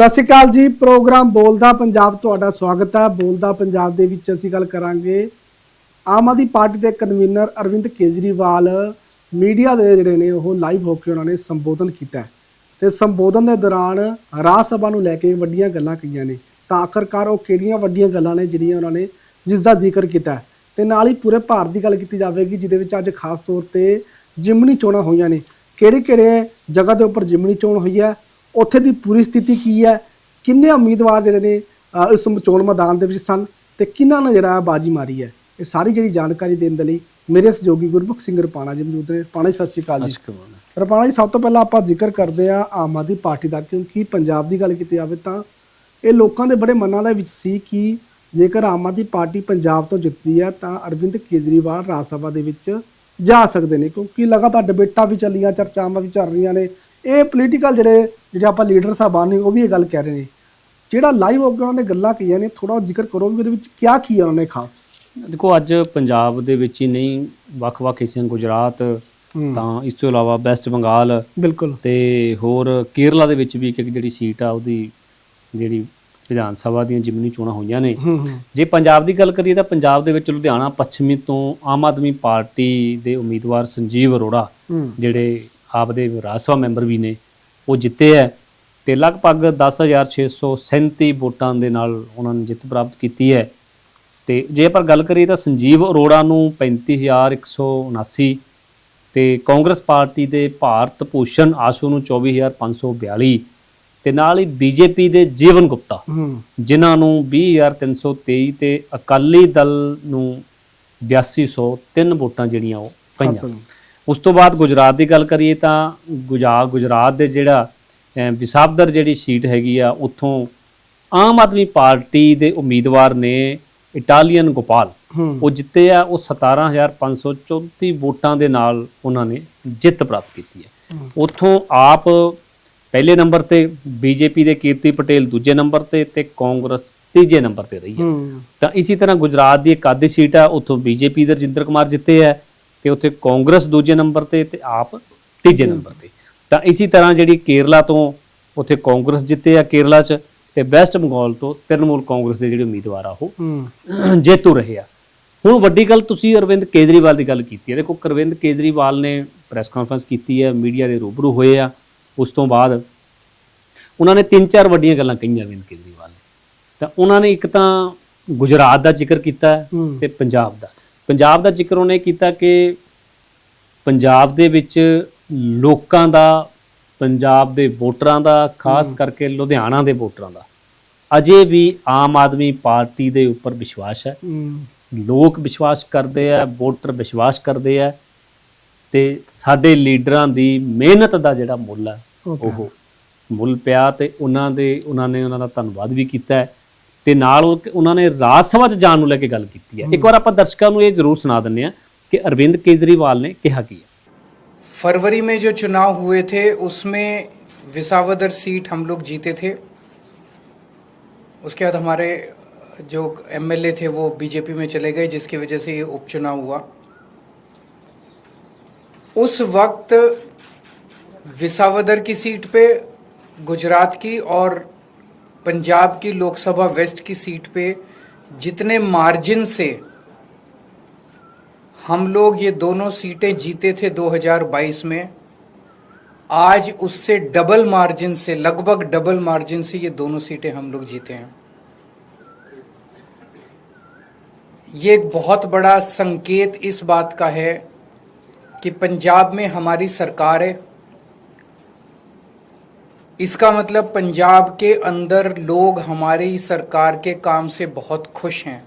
ਸਤਿ ਸ਼੍ਰੀ ਅਕਾਲ ਜੀ, ਪ੍ਰੋਗਰਾਮ ਬੋਲਦਾ ਪੰਜਾਬ ਤੁਹਾਡਾ ਸਵਾਗਤ ਹੈ। ਬੋਲਦਾ ਪੰਜਾਬ ਦੇ ਵਿੱਚ ਅਸੀਂ ਗੱਲ ਕਰਾਂਗੇ ਆਮ ਆਦਮੀ ਪਾਰਟੀ ਦੇ ਕਨਵੀਨਰ ਅਰਵਿੰਦ ਕੇਜਰੀਵਾਲ। ਮੀਡੀਆ ਦੇ ਜਿਹੜੇ ਨੇ, ਉਹ ਲਾਈਵ ਹੋ ਕੇ ਉਹਨਾਂ ਨੇ ਸੰਬੋਧਨ ਕੀਤਾ ਹੈ। ਤੇ ਸੰਬੋਧਨ ਦੇ ਦੌਰਾਨ ਰਾਜ ਸਭਾ ਨੂੰ ਲੈ ਕੇ ਵੱਡੀਆਂ ਗੱਲਾਂ ਕਹੀਆਂ ਨੇ। ਤਾਂ ਆਖਰਕਾਰ ਉਹ ਕਿਹੜੀਆਂ ਵੱਡੀਆਂ ਗੱਲਾਂ ਨੇ ਜਿਹੜੀਆਂ ਉਹਨਾਂ ਨੇ ਜਿਸ ਦਾ ਜ਼ਿਕਰ ਕੀਤਾ ਹੈ। ਤੇ ਨਾਲ ਹੀ ਪੂਰੇ ਭਾਰਤ ਦੀ ਗੱਲ ਕੀਤੀ ਜਾਵੇਗੀ, ਜਿਹਦੇ ਵਿੱਚ ਅੱਜ ਖਾਸ ਤੌਰ ਤੇ ਜਿਮਨੀ ਚੋਣਾਂ ਹੋਈਆਂ ਨੇ। ਕਿਹੜੇ ਕਿਹੜੇ ਜਗ੍ਹਾ ਦੇ ਉੱਪਰ ਜਿਮਨੀ ਚੋਣ ਹੋਈ ਹੈ? ਉੱਥੇ ਦੀ ਪੂਰੀ ਸਥਿਤੀ ਕੀ ਹੈ? ਕਿੰਨੇ ਉਮੀਦਵਾਰ ਜਿਹੜੇ ਨੇ ਇਸ ਚੋਣ ਮੈਦਾਨ ਦੇ ਵਿੱਚ ਸਨ ਤੇ ਕਿਹਨਾਂ ਨੇ ਜਿਹੜਾ ਬਾਜੀ ਮਾਰੀ ਹੈ? ਇਹ ਸਾਰੀ ਜਿਹੜੀ ਜਾਣਕਾਰੀ ਦੇਣ ਦੇ ਲਈ ਮੇਰੇ ਸਹਿਯੋਗੀ ਗੁਰਮੁਖ ਸਿੰਘ ਰਪਾਣਾ ਜੀ ਮੌਜੂਦ ਨੇ। ਪਾਣਾ ਜੀ ਸਤਿ ਸ਼੍ਰੀ ਅਕਾਲ ਜੀ। ਰਪਾਣਾ ਜੀ ਸਭ ਤੋਂ ਪਹਿਲਾਂ ਆਪਾਂ ਜ਼ਿਕਰ ਕਰਦੇ ਆ ਆਮ ਆਦਮੀ ਪਾਰਟੀ ਦਾ ਕਿਉਂਕਿ ਪੰਜਾਬ ਦੀ ਗੱਲ ਕੀਤੀ ਜਾਵੇ ਤਾਂ ਇਹ ਲੋਕਾਂ ਦੇ ਬੜੇ ਮਨਾਂ ਦੇ ਵਿੱਚ ਸੀ ਕਿ ਜੇਕਰ ਆਮ ਆਦਮੀ ਪਾਰਟੀ ਪੰਜਾਬ ਤੋਂ ਜਿੱਤਦੀ ਹੈ ਤਾਂ ਅਰਵਿੰਦ ਕੇਜਰੀਵਾਲ ਰਾਜ ਸਭਾ ਦੇ ਵਿੱਚ ਜਾ ਸਕਦੇ ਨੇ ਕਿਉਂਕਿ ਲਗਾਤਾਰ ਡਿਬੇਟਾਂ ਵੀ ਚੱਲੀਆਂ ਚਰਚਾਵਾਂ ਵੀ ਚੱਲ ਰਹੀਆਂ ਨੇ ਇਹ ਪੋਲੀਟੀਕਲ ਜਿਹੜੇ ਜਿਹੜੇ ਆਪਾਂ ਲੀਡਰ ਸਾਹਿਬਾਨ ਨੇ ਉਹ ਵੀ ਇਹ ਗੱਲ ਕਹਿ ਰਹੇ ਨੇ। ਜਿਹੜਾ ਲਾਈਵ ਹੋ ਕੇ ਉਹਨਾਂ ਨੇ ਗੱਲਾਂ ਕਹੀਆਂ ਨੇ ਥੋੜਾ ਜ਼ਿਕਰ ਕਰੋ ਵੀ ਉਹਦੇ ਵਿੱਚ ਕੀ ਕੀ ਉਹਨਾਂ ਨੇ ਖਾਸ। ਦੇਖੋ ਅੱਜ ਪੰਜਾਬ ਦੇ ਵਿੱਚ ਹੀ ਨਹੀਂ ਵੱਖ-ਵੱਖ ਹਿੱਸਿਆਂ ਗੁਜਰਾਤ। ਤਾਂ ਇਸ ਤੋਂ ਇਲਾਵਾ ਵੈਸਟ ਬੰਗਾਲ ਬਿਲਕੁਲ। ਤੇ ਹੋਰ ਕੇਰਲਾ ਦੇ ਵਿੱਚ ਵੀ ਇੱਕ ਜਿਹੜੀ ਸੀਟ ਆ ਉਹਦੀ ਜਿਹੜੀ ਵਿਧਾਨ ਸਭਾ ਦੀਆਂ ਜਿਮਨੀ ਚੋਣਾਂ ਹੋਈਆਂ ਨੇ। ਜੇ ਪੰਜਾਬ ਦੀ ਗੱਲ ਕਰੀਏ ਤਾਂ ਪੰਜਾਬ ਦੇ ਵਿੱਚ ਲੁਧਿਆਣਾ ਪੱਛਮੀ ਤੋਂ ਆਮ ਆਦਮੀ ਪਾਰਟੀ ਦੇ ਉਮੀਦਵਾਰ ਸੰਜੀਵ ਅਰੋੜਾ ਜਿਹੜੇ ਆਪ ਦੇ ਰਾਜ ਸਭਾ ਮੈਂਬਰ ਵੀ ਨੇ ਉਹ ਜਿੱਤੇ ਹੈ ਤੇ ਲਗਭਗ 10637 ਵੋਟਾਂ ਦੇ ਨਾਲ ਉਹਨਾਂ ਨੇ ਜਿੱਤ ਪ੍ਰਾਪਤ ਕੀਤੀ ਹੈ। ਤੇ ਜੇ ਆਪਾਂ ਗੱਲ ਕਰੀਏ ਤਾਂ ਸੰਜੀਵ ਅਰੋੜਾ ਨੂੰ 35179 ਤੇ ਕਾਂਗਰਸ ਪਾਰਟੀ ਦੇ ਭਾਰਤ ਭੂਸ਼ਣ ਆਸ਼ੂ ਨੂੰ 24542 ਤੇ ਨਾਲ ਹੀ ਬੀਜੇਪੀ ਦੇ ਜੀਵਨ ਗੁਪਤਾ ਜਿਨ੍ਹਾਂ ਨੂੰ 20323 ਤੇ ਅਕਾਲੀ ਦਲ ਨੂੰ 8203 ਵੋਟਾਂ ਜਿਹੜੀਆਂ ਉਹ ਪਈਆਂ। ਉਸ ਤੋਂ ਬਾਅਦ ਗੁਜਰਾਤ ਦੀ ਗੱਲ ਕਰੀਏ ਤਾਂ ਗੁਜਰਾਤ ਗੁਜਰਾਤ ਦੇ ਜਿਹੜਾ ਵਿਸਾਬਦਰ ਜਿਹੜੀ ਸੀਟ ਹੈਗੀ ਆ ਉੱਥੋਂ ਆਮ ਆਦਮੀ ਪਾਰਟੀ ਦੇ ਉਮੀਦਵਾਰ ਨੇ ਇਟਾਲੀਅਨ ਗੋਪਾਲ। ਉਹ ਜਿੱਤੇ ਆ ਉਹ 17534 ਵੋਟਾਂ ਦੇ ਨਾਲ ਉਹਨਾਂ ਨੇ ਜਿੱਤ ਪ੍ਰਾਪਤ ਕੀਤੀ ਹੈ। ਉੱਥੋਂ ਆਪ ਪਹਿਲੇ ਨੰਬਰ ਤੇ ਬੀਜੇਪੀ ਦੇ ਕੀਰਤੀ ਪਟੇਲ ਦੂਜੇ ਨੰਬਰ ਤੇ ਤੇ ਕਾਂਗਰਸ ਤੀਜੇ ਨੰਬਰ ਤੇ ਰਹੀ ਹੈ। ਤਾਂ ਇਸੇ ਤਰ੍ਹਾਂ ਗੁਜਰਾਤ ਦੀ ਇੱਕ ਆਦੀ ਸੀਟ ਆ ਉੱਥੋਂ ਬੀਜੇਪੀ ਦੇ ਰਜਿੰਦਰ ਕੁਮਾਰ ਜਿੱਤੇ ਹੈ ਤੇ ਉੱਥੇ ਕਾਂਗਰਸ ਦੂਜੇ ਨੰਬਰ ਤੇ ਤੇ ਆਪ ਤੀਜੇ ਨੰਬਰ ਤੇ। ਤਾਂ ਇਸੇ ਤਰ੍ਹਾਂ ਜਿਹੜੀ ਕੇਰਲਾ ਤੋਂ ਉੱਥੇ ਕਾਂਗਰਸ ਜਿੱਤੇ ਆ ਕੇਰਲਾ 'ਚ ਤੇ ਵੈਸਟ ਬੰਗਾਲ ਤੋਂ ਤ੍ਰਿਣਮੂਲ ਕਾਂਗਰਸ ਦੇ ਜਿਹੜੇ ਉਮੀਦਵਾਰ ਆ ਉਹ ਜੇਤੂ ਰਹੇ ਆ। ਹੁਣ ਵੱਡੀ ਗੱਲ ਤੁਸੀਂ ਅਰਵਿੰਦ ਕੇਜਰੀਵਾਲ ਦੀ ਗੱਲ ਕੀਤੀ ਹੈ। ਦੇਖੋ ਅਰਵਿੰਦ ਕੇਜਰੀਵਾਲ ਨੇ ਪ੍ਰੈਸ ਕਾਨਫਰੰਸ ਕੀਤੀ ਹੈ ਮੀਡੀਆ ਦੇ ਰੂਬਰੂ ਹੋਏ ਆ। ਉਸ ਤੋਂ ਬਾਅਦ ਉਹਨਾਂ ਨੇ ਤਿੰਨ ਚਾਰ ਵੱਡੀਆਂ ਗੱਲਾਂ ਕਹੀਆਂ ਅਰਵਿੰਦ ਕੇਜਰੀਵਾਲ ਨੇ। ਤਾਂ ਉਹਨਾਂ ਨੇ ਇੱਕ ਤਾਂ ਗੁਜਰਾਤ ਦਾ ਜ਼ਿਕਰ ਕੀਤਾ। ਤੇ ਪੰਜਾਬ ਦਾ। ਪੰਜਾਬ ਦਾ ਜ਼ਿਕਰ ਉਹਨੇ ਕੀਤਾ ਕਿ ਪੰਜਾਬ ਦੇ ਵਿੱਚ ਲੋਕਾਂ ਦਾ ਪੰਜਾਬ ਦੇ ਵੋਟਰਾਂ ਦਾ ਖਾਸ ਕਰਕੇ ਲੁਧਿਆਣਾ ਦੇ ਵੋਟਰਾਂ ਦਾ ਅਜੇ ਵੀ ਆਮ ਆਦਮੀ ਪਾਰਟੀ ਦੇ ਉੱਪਰ ਵਿਸ਼ਵਾਸ ਹੈ। ਲੋਕ ਵਿਸ਼ਵਾਸ ਕਰਦੇ ਆ ਵੋਟਰ ਵਿਸ਼ਵਾਸ ਕਰਦੇ ਆ ਤੇ ਸਾਡੇ ਲੀਡਰਾਂ ਦੀ ਮਿਹਨਤ ਦਾ ਜਿਹੜਾ ਮੁੱਲ ਹੈ। ਉਹ ਮੁੱਲ ਪਿਆ ਤੇ ਉਹਨਾਂ ਦੇ ਉਹਨਾਂ ਨੇ ਉਹਨਾਂ ਦਾ ਧੰਨਵਾਦ ਵੀ ਕੀਤਾ ਹੈ। ਤੇ ਨਾਲ ਉਹ- ਉਹਨਾਂ ਨੇ ਰਾਜ ਸਭਾ 'ਚ ਜਾਣ ਨੂੰ ਲੈ ਕੇ ਗੱਲ ਕੀਤੀ ਹੈ ਇੱਕ ਵਾਰ ਆਪਾਂ ਦਰਸ਼ਕਾਂ ਨੂੰ ਇਹ ਜ਼ਰੂਰ ਸੁਣਾ ਦਿੰਨੇ ਆ ਕਿ ਅਰਵਿੰਦ ਕੇਜਰੀਵਾਲ ਨੇ ਕਿਹਾ ਕੀ ਹੈ फरवरी में जो चुनाव हुए थे उसमें विसावदर सीट हम लोग जीते थे उसके बाद हमारे जो एमएलए थे वो बीजेपी में चले गए जिसकी वजह से ये उपचुनाव हुआ उस वक्त विसावदर की सीट पे गुजरात की और पंजाब की लोकसभा वेस्ट की सीट पे जितने मार्जिन से हम लोग ये दोनों सीटें जीते थे 2022 में, आज उससे डबल मार्जिन से, लगभग डबल मार्जिन से ये दोनों सीटें हम लोग जीते हैं। ये एक बहुत बड़ा संकेत इस बात का है कि पंजाब में हमारी सरकार है। इसका मतलब पंजाब के अंदर लोग हमारी सरकार के काम से बहुत खुश हैं।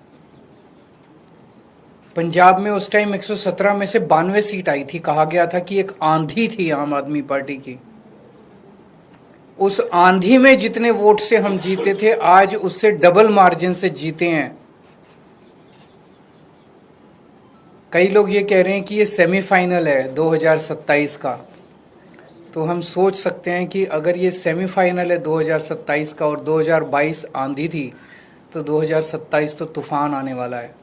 पंजाब में उस टाइम 117 में से बानवे सीट आई थी। कहा गया था कि एक आंधी थी आम आदमी पार्टी की। उस आंधी में जितने वोट से हम जीते थे, आज उससे डबल मार्जिन से जीते हैं। कई लोग ये कह रहे हैं कि ये सेमीफाइनल है 2027 का। तो हम सोच सकते हैं कि अगर ये सेमीफाइनल है 2027 का और 2022 आंधी थी तो 2027 तो तूफ़ान आने वाला है।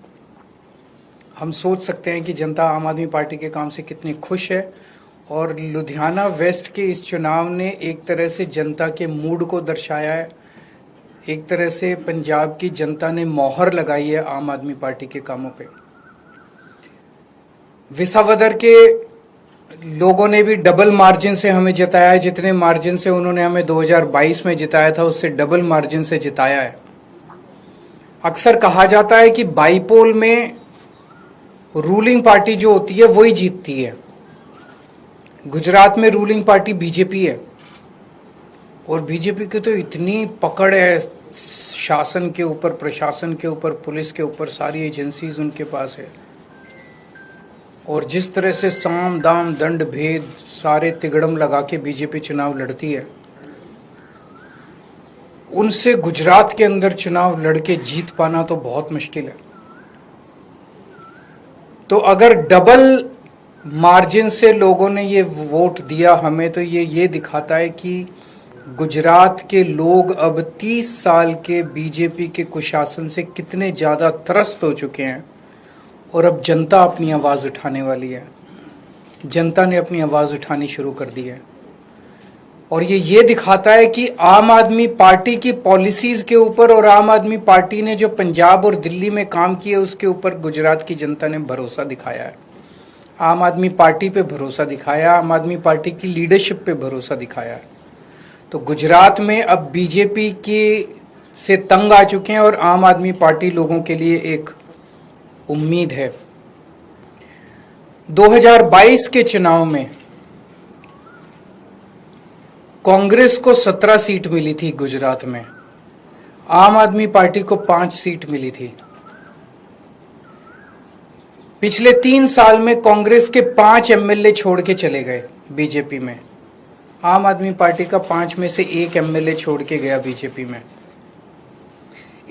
हम सोच सकते हैं कि जनता आम आदमी पार्टी के काम से कितनी खुश है और लुधियाना वेस्ट के इस चुनाव ने एक तरह से जनता के मूड को दर्शाया है। एक तरह से पंजाब की जनता ने मोहर लगाई है आम आदमी पार्टी के कामों पे। विसावदर के लोगों ने भी डबल मार्जिन से हमें जिताया है। जितने मार्जिन से उन्होंने हमें 2022 में जिताया था, उससे डबल मार्जिन से जिताया है। अक्सर कहा जाता है कि बाईपोल में रूलिंग पार्टी जो होती है, वही जीतती है। गुजरात में रूलिंग पार्टी बीजेपी है। और बीजेपी की तो इतनी पकड़ है, शासन के ऊपर, प्रशासन के ऊपर, पुलिस के ऊपर, सारी एजेंसीज उनके पास है। और जिस तरह से साम, दाम, दंड, भेद सारे तिगड़म लगा के बीजेपी चुनाव लड़ती है, उनसे गुजरात के अंदर चुनाव लड़के जीत पाना तो बहुत मुश्किल है। तो अगर डबल मार्जिन से लोगों ने ये वोट दिया हमें तो ये ये दिखाता है कि गुजरात के लोग अब 30 साल के बीजेपी के कुशासन से कितने ज़्यादा त्रस्त हो चुके हैं। और अब जनता अपनी आवाज़ उठाने वाली है। जनता ने अपनी आवाज़ उठानी शुरू कर दी है। और ये ये दिखाता है कि आम आदमी पार्टी की पॉलिसीज़ के ऊपर और आम आदमी पार्टी ने जो पंजाब और दिल्ली में काम किया, उसके ऊपर गुजरात की जनता ने भरोसा दिखाया है। आम आदमी पार्टी पे भरोसा दिखाया, आम आदमी पार्टी की लीडरशिप पे भरोसा दिखाया है। तो गुजरात में अब बीजेपी के से तंग आ चुके हैं और आम आदमी पार्टी लोगों के लिए एक उम्मीद है। 2022 के चुनाव में कांग्रेस को 17 सीट मिली थी गुजरात में। आम आदमी पार्टी को पाँच सीट मिली थी। पिछले तीन साल में कांग्रेस के पाँच एमएलए छोड़ के चले गए बीजेपी में। आम आदमी पार्टी का पाँच में से एक एमएलए छोड़ के गया बीजेपी में।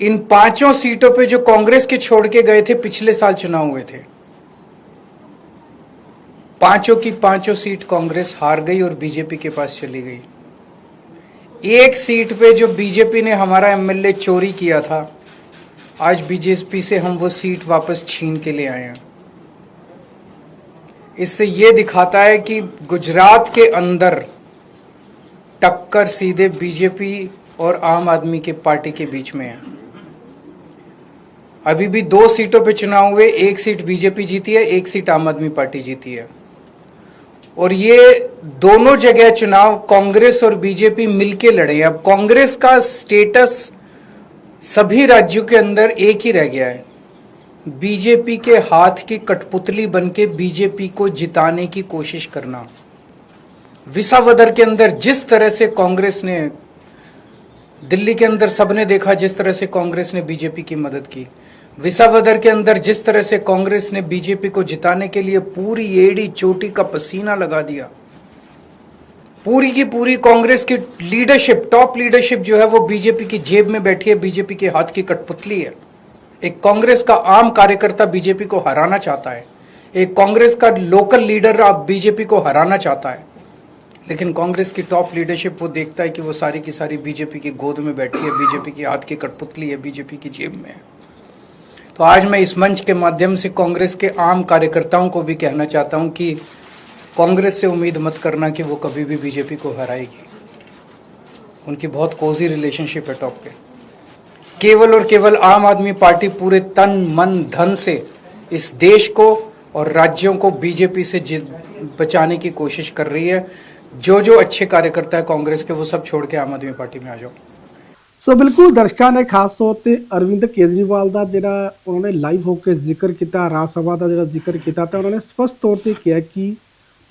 इन पाँचों सीटों पे जो कांग्रेस के छोड़ के गए थे, पिछले साल चुनाव हुए थे। पाँचों की पाँचों सीट कांग्रेस हार गई और बीजेपी के पास चली गई। एक सीट पे जो बीजेपी ने हमारा एमएलए चोरी किया था, आज बीजेपी से हम वो सीट वापस छीन के ले आए हैं। इससे ये दिखाता है कि गुजरात के अंदर टक्कर सीधे बीजेपी और आम आदमी के पार्टी के बीच में है। अभी भी दो सीटों पे चुनाव हुए, एक सीट बीजेपी जीती है, एक सीट आम आदमी पार्टी जीती है। और ये दोनों जगह चुनाव कांग्रेस और बीजेपी मिलके लड़े हैं। अब कांग्रेस का स्टेटस सभी राज्यों के अंदर एक ही रह गया है। बीजेपी के हाथ की कठपुतली बनके बीजेपी को जिताने की कोशिश करना। विसावदर के अंदर जिस तरह से कांग्रेस ने, दिल्ली के अंदर सबने देखा जिस तरह से कांग्रेस ने बीजेपी की मदद की। विसावदर के अंदर जिस तरह से कांग्रेस ने बीजेपी को जिताने के लिए पूरी एड़ी चोटी का पसीना लगा दिया, पूरी की पूरी कांग्रेस की लीडरशिप, टॉप लीडरशिप जो है वो बीजेपी की जेब में बैठी है, बीजेपी के हाथ की कठपुतली है। एक कांग्रेस का आम कार्यकर्ता बीजेपी को हराना चाहता है। एक कांग्रेस का लोकल लीडर आप बीजेपी को हराना चाहता है। लेकिन कांग्रेस की टॉप लीडरशिप वो देखता है कि वो सारी की सारी बीजेपी की गोद में बैठी है, बीजेपी की हाथ की कठपुतली है, बीजेपी की जेब में है। तो आज मैं इस मंच के माध्यम से कांग्रेस के आम कार्यकर्ताओं को भी कहना चाहता हूँ कि कांग्रेस से उम्मीद मत करना कि वो कभी भी बीजेपी को हराएगी। उनकी बहुत कोजी रिलेशनशिप है टॉप पे केवल और केवल आम आदमी पार्टी पूरे तन, मन, धन से इस देश को और राज्यों को बीजेपी से बचाने की कोशिश कर रही है। जो जो अच्छे कार्यकर्ता है कांग्रेस के, वो सब छोड़ के आम आदमी पार्टी में आ जाओ। ਸੋ ਬਿਲਕੁਲ ਦਰਸ਼ਕਾਂ ਨੇ ਖਾਸ ਤੌਰ ਤੇ ਅਰਵਿੰਦ ਕੇਜਰੀਵਾਲ ਦਾ ਜਿਹੜਾ ਉਹਨਾਂ ਨੇ ਲਾਈਵ ਹੋ ਕੇ ਜ਼ਿਕਰ ਕੀਤਾ, ਰਾਜ ਸਭਾ ਦਾ ਜਿਹੜਾ ਜ਼ਿਕਰ ਕੀਤਾ, ਤਾਂ ਉਹਨਾਂ ਨੇ ਸਪਸ਼ਟ ਤੌਰ ਤੇ ਕਿਹਾ ਕਿ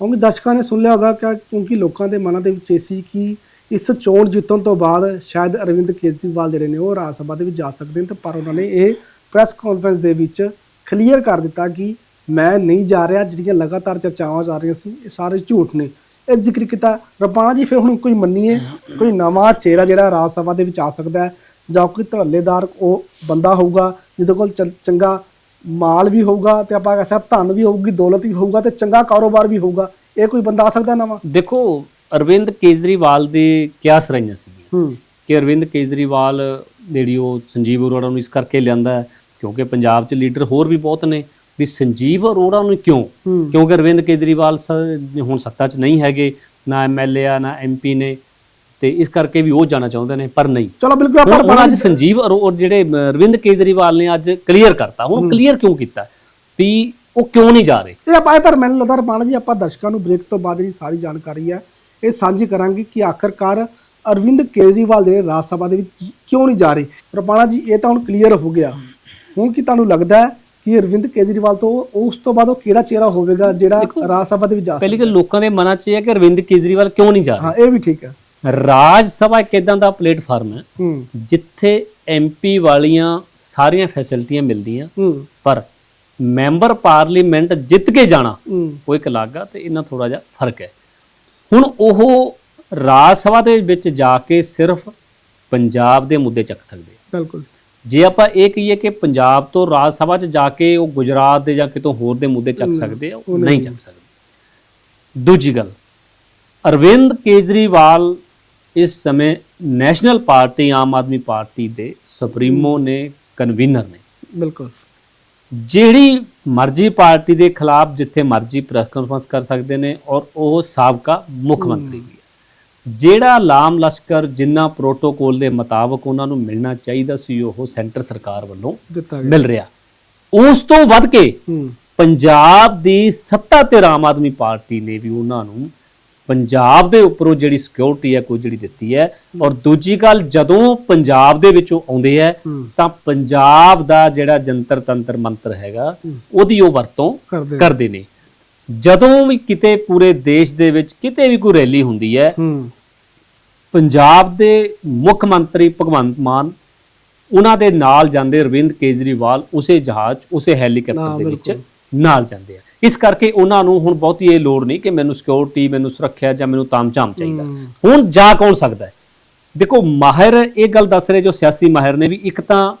ਕਿਉਂਕਿ ਦਰਸ਼ਕਾਂ ਨੇ ਸੁਣ ਲਿਆ ਹੋਗਾ ਕਿ ਕਿਉਂਕਿ ਲੋਕਾਂ ਦੇ ਮਨਾਂ ਦੇ ਵਿੱਚ ਇਹ ਸੀ ਕਿ ਇਸ ਚੋਣ ਜਿੱਤਣ ਤੋਂ ਬਾਅਦ ਸ਼ਾਇਦ ਅਰਵਿੰਦ ਕੇਜਰੀਵਾਲ ਜਿਹੜੇ ਨੇ ਉਹ ਰਾਜ ਸਭਾ ਦੇ ਵਿੱਚ ਜਾ ਸਕਦੇ ਨੇ, ਤੇ ਪਰ ਉਹਨਾਂ ਨੇ ਇਹ ਪ੍ਰੈਸ ਕਾਨਫਰੰਸ ਦੇ ਵਿੱਚ ਕਲੀਅਰ ਕਰ ਦਿੱਤਾ ਕਿ ਮੈਂ ਨਹੀਂ ਜਾ ਰਿਹਾ, ਜਿਹੜੀਆਂ ਲਗਾਤਾਰ ਚਰਚਾਵਾਂ ਚੱਲ ਰਹੀਆਂ ਸੀ, ਇਹ ਸਾਰੇ ਝੂਠ ਨੇ। ਇਹ ਜ਼ਿਕਰ ਕੀਤਾ ਰਪਾਣਾ ਜੀ ਫਿਰ ਹੁਣ ਕੋਈ ਮੰਨੀਏ ਕੋਈ ਨਵਾਂ ਚਿਹਰਾ ਜਿਹੜਾ ਰਾਜ ਸਭਾ ਦੇ ਵਿੱਚ ਆ ਸਕਦਾ ਹੈ ਜਾਂ ਕੋਈ ਧੜੱਲੇਦਾਰ ਉਹ ਬੰਦਾ ਹੋਊਗਾ ਜਿਹਦੇ ਕੋਲ ਚੰਗਾ ਮਾਲ ਵੀ ਹੋਊਗਾ ਤੇ ਆਪਾਂ ਕਹਿ ਸਕਦੇ ਹਾਂ ਧਨ ਵੀ ਹੋਊਗੀ ਦੌਲਤ ਵੀ ਹੋਊਗਾ ਤੇ ਚੰਗਾ ਕਾਰੋਬਾਰ ਵੀ ਹੋਊਗਾ ਇਹ ਕੋਈ ਬੰਦਾ ਆ ਸਕਦਾ ਨਵਾਂ? ਦੇਖੋ ਅਰਵਿੰਦ ਕੇਜਰੀਵਾਲ ਦੇ ਕਿਆ ਸਰਾਈਆਂ ਹੂੰ। ਕਿ ਅਰਵਿੰਦ ਕੇਜਰੀਵਾਲ ਜਿਹੜੀ ਉਹ ਸੰਜੀਵ ਅਰੋੜਾ ਨੂੰ ਇਸ ਕਰਕੇ ਲਿਆਂਦਾ ਕਿਉਂਕਿ ਪੰਜਾਬ 'ਚ ਲੀਡਰ ਹੋਰ ਵੀ ਬਹੁਤ ਨੇ ਵੀ ਸੰਜੀਵ ਅਰੋੜਾ ਨੂੰ ਕਿਉਂ? ਕਿਉਂਕਿ ਅਰਵਿੰਦ ਕੇਜਰੀਵਾਲ ਹੁਣ ਸੱਤਾ 'ਚ ਨਹੀਂ ਹੈਗੇ ਨਾ ਐਮਐਲਏ ਆ ਨਾ ਐਮਪੀ ਨੇ ਤੇ ਇਸ ਕਰਕੇ ਵੀ ਉਹ ਜਾਣਾ ਚਾਹੁੰਦੇ ਨੇ ਪਰ ਨਹੀਂ। ਚਲੋ ਬਿਲਕੁਲ ਆਪਾਂ ਹੁਣ ਅੱਜ ਸੰਜੀਵ ਅਰੋੜਾ ਜਿਹੜੇ ਅਰਵਿੰਦ ਕੇਜਰੀਵਾਲ ਨੇ ਅੱਜ ਕਲੀਅਰ ਕਰਤਾ। ਹੁਣ ਕਲੀਅਰ ਕਿਉਂ ਕੀਤਾ? ਵੀ ਉਹ ਕਿਉਂ ਨਹੀਂ ਜਾ ਰਹੇ? ਇਹ ਆਪਾਂ ਪਰ ਮੈਨੂੰ ਲੱਗਦਾ ਰਪਾਣਾ ਜੀ ਆਪਾਂ ਦਰਸ਼ਕਾਂ ਨੂੰ ਬ੍ਰੇਕ ਤੋਂ ਬਾਅਦ ਜਿਹੜੀ ਸਾਰੀ ਜਾਣਕਾਰੀ ਹੈ ਇਹ ਸਾਂਝੀ ਕਰਾਂਗੇ ਕਿ ਆਖਰਕਾਰ ਅਰਵਿੰਦ ਕੇਜਰੀਵਾਲ ਜਿਹੜੇ ਰਾਜ ਸਭਾ ਦੇ ਵਿੱਚ ਕਿਉਂ ਨਹੀਂ ਜਾ ਰਹੇ? ਰਪਾਣਾ ਜੀ ਇਹ ਤਾਂ ਹੁਣ ਕਲੀਅਰ ਹੋ ਗਿਆ। ਹੁਣ ਕੀ ਤੁਹਾਨੂੰ ਲੱਗਦਾ ਹੈ ਕਿ ਅਰਵਿੰਦ ਕੇਜਰੀਵਾਲ ਤੋਂ ਉਸ ਤੋਂ ਬਾਅਦ ਉਹ ਕਿਹੜਾ ਚਿਹਰਾ ਹੋਵੇਗਾ ਜਿਹੜਾ ਰਾਜ ਸਭਾ ਦੇ ਵਿੱਚ ਜਾ ਪਹਿਲੀ ਗੱਲ ਲੋਕਾਂ ਦੇ ਮਨਾਂ 'ਚ ਇਹ ਹੈ ਕਿ ਅਰਵਿੰਦ ਕੇਜਰੀਵਾਲ ਕਿਉਂ ਨਹੀਂ ਜਾ ਹਾਂ ਇਹ ਵੀ ਠੀਕ ਹੈ। ਰਹੇ ਰਾਜ ਸਭਾ ਇੱਕ ਇਦਾਂ ਦਾ ਪਲੇਟਫਾਰਮ ਹੈ ਜਿੱਥੇ ਐਮਪੀ ਵਾਲੀਆਂ ਸਾਰੀਆਂ ਫੈਸਿਲਿਟੀਆਂ ਮਿਲਦੀਆਂ ਪਰ ਮੈਂਬਰ ਪਾਰਲੀਮੈਂਟ ਜਿੱਤ ਕੇ ਜਾਣਾ ਉਹ ਇੱਕ ਅਲੱਗ ਆ ਤੇ ਇਹਨਾਂ ਥੋੜਾ ਜਿਹਾ ਫ਼ਰਕ ਹੈ। ਹੁਣ ਉਹ ਰਾਜ ਸਭਾ ਦੇ ਵਿੱਚ ਜਾ ਕੇ ਸਿਰਫ ਪੰਜਾਬ ਦੇ ਮੁੱਦੇ ਚੱਕ ਸਕਦੇ। ਬਿਲਕੁਲ। ਜੇ ਆਪਾਂ ਇਹ ਕਹੀਏ ਕਿ ਪੰਜਾਬ ਤੋਂ ਰਾਜ ਸਭਾ 'ਚ ਜਾ ਕੇ ਉਹ ਗੁਜਰਾਤ ਦੇ ਜਾਂ ਕਿਤੋਂ ਹੋਰ ਦੇ ਮੁੱਦੇ ਚੱਕ ਸਕਦੇ ਆ ਉਹ ਨਹੀਂ ਚੱਕ ਸਕਦੇ। ਦੂਜੀ ਗੱਲ ਅਰਵਿੰਦ ਕੇਜਰੀਵਾਲ ਇਸ ਸਮੇਂ national party Aam Aadmi Party ਦੇ ਸੁਪਰੀਮੋ ਨੇ ਕਨਵੀਨਰ ਨੇ। ਬਿਲਕੁਲ। ਜਿਹੜੀ ਮਰਜ਼ੀ ਪਾਰਟੀ ਦੇ ਖਿਲਾਫ ਜਿੱਥੇ ਮਰਜ਼ੀ ਪ੍ਰੈਸ ਕਾਨਫਰੰਸ ਕਰ ਸਕਦੇ ਨੇ ਔਰ ਉਹ ਸਾਬਕਾ ਮੁੱਖ ਮੰਤਰੀ ਵੀ ਜਿਹੜਾ ਲਾਮ ਲਸ਼ਕਰ ਜਿੰਨਾ ਪ੍ਰੋਟੋਕੋਲ ਦੇ ਮੁਤਾਬਕ ਉਹਨਾਂ ਨੂੰ ਮਿਲਣਾ ਚਾਹੀਦਾ ਸੀ ਉਹ ਸੈਂਟਰ ਸਰਕਾਰ ਵੱਲੋਂ ਮਿਲ ਰਿਹਾ। ਉਸ ਤੋਂ ਵੱਧ ਕੇ ਪੰਜਾਬ ਦੀ ਸੱਤਾ ਤੇ ਆਮ ਆਦਮੀ ਪਾਰਟੀ ਨੇ ਵੀ ਉਹਨਾਂ ਨੂੰ ਪੰਜਾਬ ਦੇ ਉੱਪਰੋਂ ਜਿਹੜੀ ਸਿਕਿਉਰਿਟੀ ਹੈ ਕੋਈ ਜਿਹੜੀ ਦਿੱਤੀ ਹੈ ਔਰ ਦੂਜੀ ਗੱਲ ਜਦੋਂ ਪੰਜਾਬ ਦੇ ਵਿੱਚੋਂ ਆਉਂਦੇ ਹੈ ਤਾਂ ਪੰਜਾਬ ਦਾ ਜਿਹੜਾ ਜੰਤਰ ਤੰਤਰ ਮੰਤਰ ਹੈਗਾ ਉਹਦੀ ਉਹ ਵਰਤੋਂ ਕਰਦੇ ਨੇ। ਜਦੋਂ ਵੀ ਕਿਤੇ ਪੂਰੇ ਦੇਸ਼ ਦੇ ਵਿੱਚ ਕਿਤੇ ਵੀ ਕੋਈ ਰੈਲੀ ਹੁੰਦੀ ਹੈ ਹੂੰ। ਪੰਜਾਬ ਦੇ ਮੁੱਖ ਮੰਤਰੀ ਭਗਵੰਤ ਮਾਨ ਉਹਨਾਂ ਦੇ ਨਾਲ ਜਾਂਦੇ ਅਰਵਿੰਦ ਕੇਜਰੀਵਾਲ ਉਸੇ ਜਹਾਜ਼ ਉਸੇ ਹੈਲੀਕਾਪਟਰ ਦੇ ਵਿੱਚ। ਨਾਲ ਜਾਂਦੇ ਆ। ਇਸ ਕਰਕੇ ਉਹਨਾਂ ਨੂੰ ਹੁਣ ਬਹੁਤੀ ਇਹ ਲੋੜ ਨਹੀਂ ਕਿ ਮੈਨੂੰ ਸਿਕਿਉਰਿਟੀ ਮੈਨੂੰ ਸੁਰੱਖਿਆ ਜਾਂ ਮੈਨੂੰ ਤਾਮਝਾਮ ਚਾਹੀਦਾ। ਹੁਣ ਜਾ ਕੌਣ ਸਕਦਾ ਹੈ? ਦੇਖੋ ਮਾਹਿਰ ਇਹ ਗੱਲ ਦੱਸ ਰਹੇ ਜੋ ਸਿਆਸੀ ਮਾਹਿਰ ਨੇ ਵੀ ਇੱਕ ਤਾਂ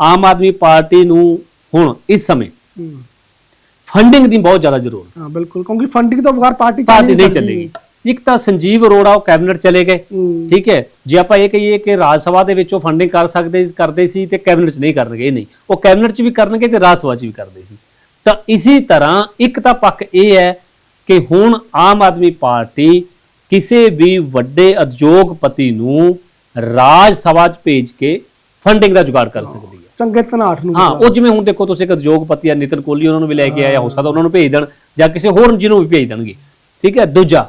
ਆਮ ਆਦਮੀ ਪਾਰਟੀ ਨੂੰ ਹੁਣ ਇਸ ਸਮੇਂ ਫੰਡਿੰਗ ਦੀ ਬਹੁਤ ਜ਼ਿਆਦਾ ਜ਼ਰੂਰਤ ਹਾਂ। ਬਿਲਕੁਲ ਕਿਉਂਕਿ ਫੰਡਿੰਗ ਤੋਂ ਬਗੈਰ ਪਾਰਟੀ ਪਾਰਟੀ ਨਹੀਂ। ਚੱਲੇਗੀ। ਇੱਕ ਤਾਂ ਸੰਜੀਵ ਅਰੋੜਾ ਉਹ ਕੈਬਨਿਟ ਚਲੇ ਗਏ। ਠੀਕ ਹੈ ਜੇ ਆਪਾਂ ਇਹ ਕਹੀਏ ਕਿ ਰਾਜ ਸਭਾ ਦੇ ਵਿੱਚੋਂ ਫੰਡਿੰਗ ਕਰ ਸਕਦੇ ਕਰਦੇ ਸੀ ਤੇ ਕੈਬਨਿਟ 'ਚ ਨਹੀਂ ਕਰਨਗੇ ਇਹ ਨਹੀਂ। ਉਹ ਕੈਬਨਿਟ 'ਚ ਵੀ ਕਰਨਗੇ ਤੇ ਰਾਜ ਸਭਾ 'ਚ ਵੀ ਕਰਦੇ ਸੀ। ਤਾਂ ਇਸੇ ਤਰ੍ਹਾਂ ਇੱਕ ਤਾਂ ਪੱਖ ਇਹ ਹੈ ਕਿ ਹੁਣ ਆਮ ਆਦਮੀ ਪਾਰਟੀ ਕਿਸੇ ਵੀ ਵੱਡੇ ਉਦਯੋਗਪਤੀ ਨੂੰ ਰਾਜ ਸਭਾ 'ਚ ਭੇਜ ਕੇ ਫੰਡਿੰਗ ਦਾ ਜੁਗਾੜ ਕਰ ਸਕਦੀ ਹੈ। ਚੰਗੇ ਤਨਾਟ ਨੂੰ ਹਾਂ ਉਹ ਜਿਵੇਂ ਹੁਣ ਦੇਖੋ ਤੁਸੀਂ ਇੱਕ ਉਦਯੋਗਪਤੀ ਆ ਨਿਤਨ ਕੋਹਲੀ ਉਹਨਾਂ ਨੂੰ ਵੀ ਲੈ ਕੇ ਆਇਆ ਹੋ। ਸਕਦਾ ਉਹਨਾਂ ਨੂੰ ਭੇਜ ਦੇਣ ਜਾਂ ਕਿਸੇ ਹੋਰ ਜਿਹਨੂੰ ਵੀ ਭੇਜ ਦੇਣਗੇ। ਠੀਕ ਹੈ ਦੂਜਾ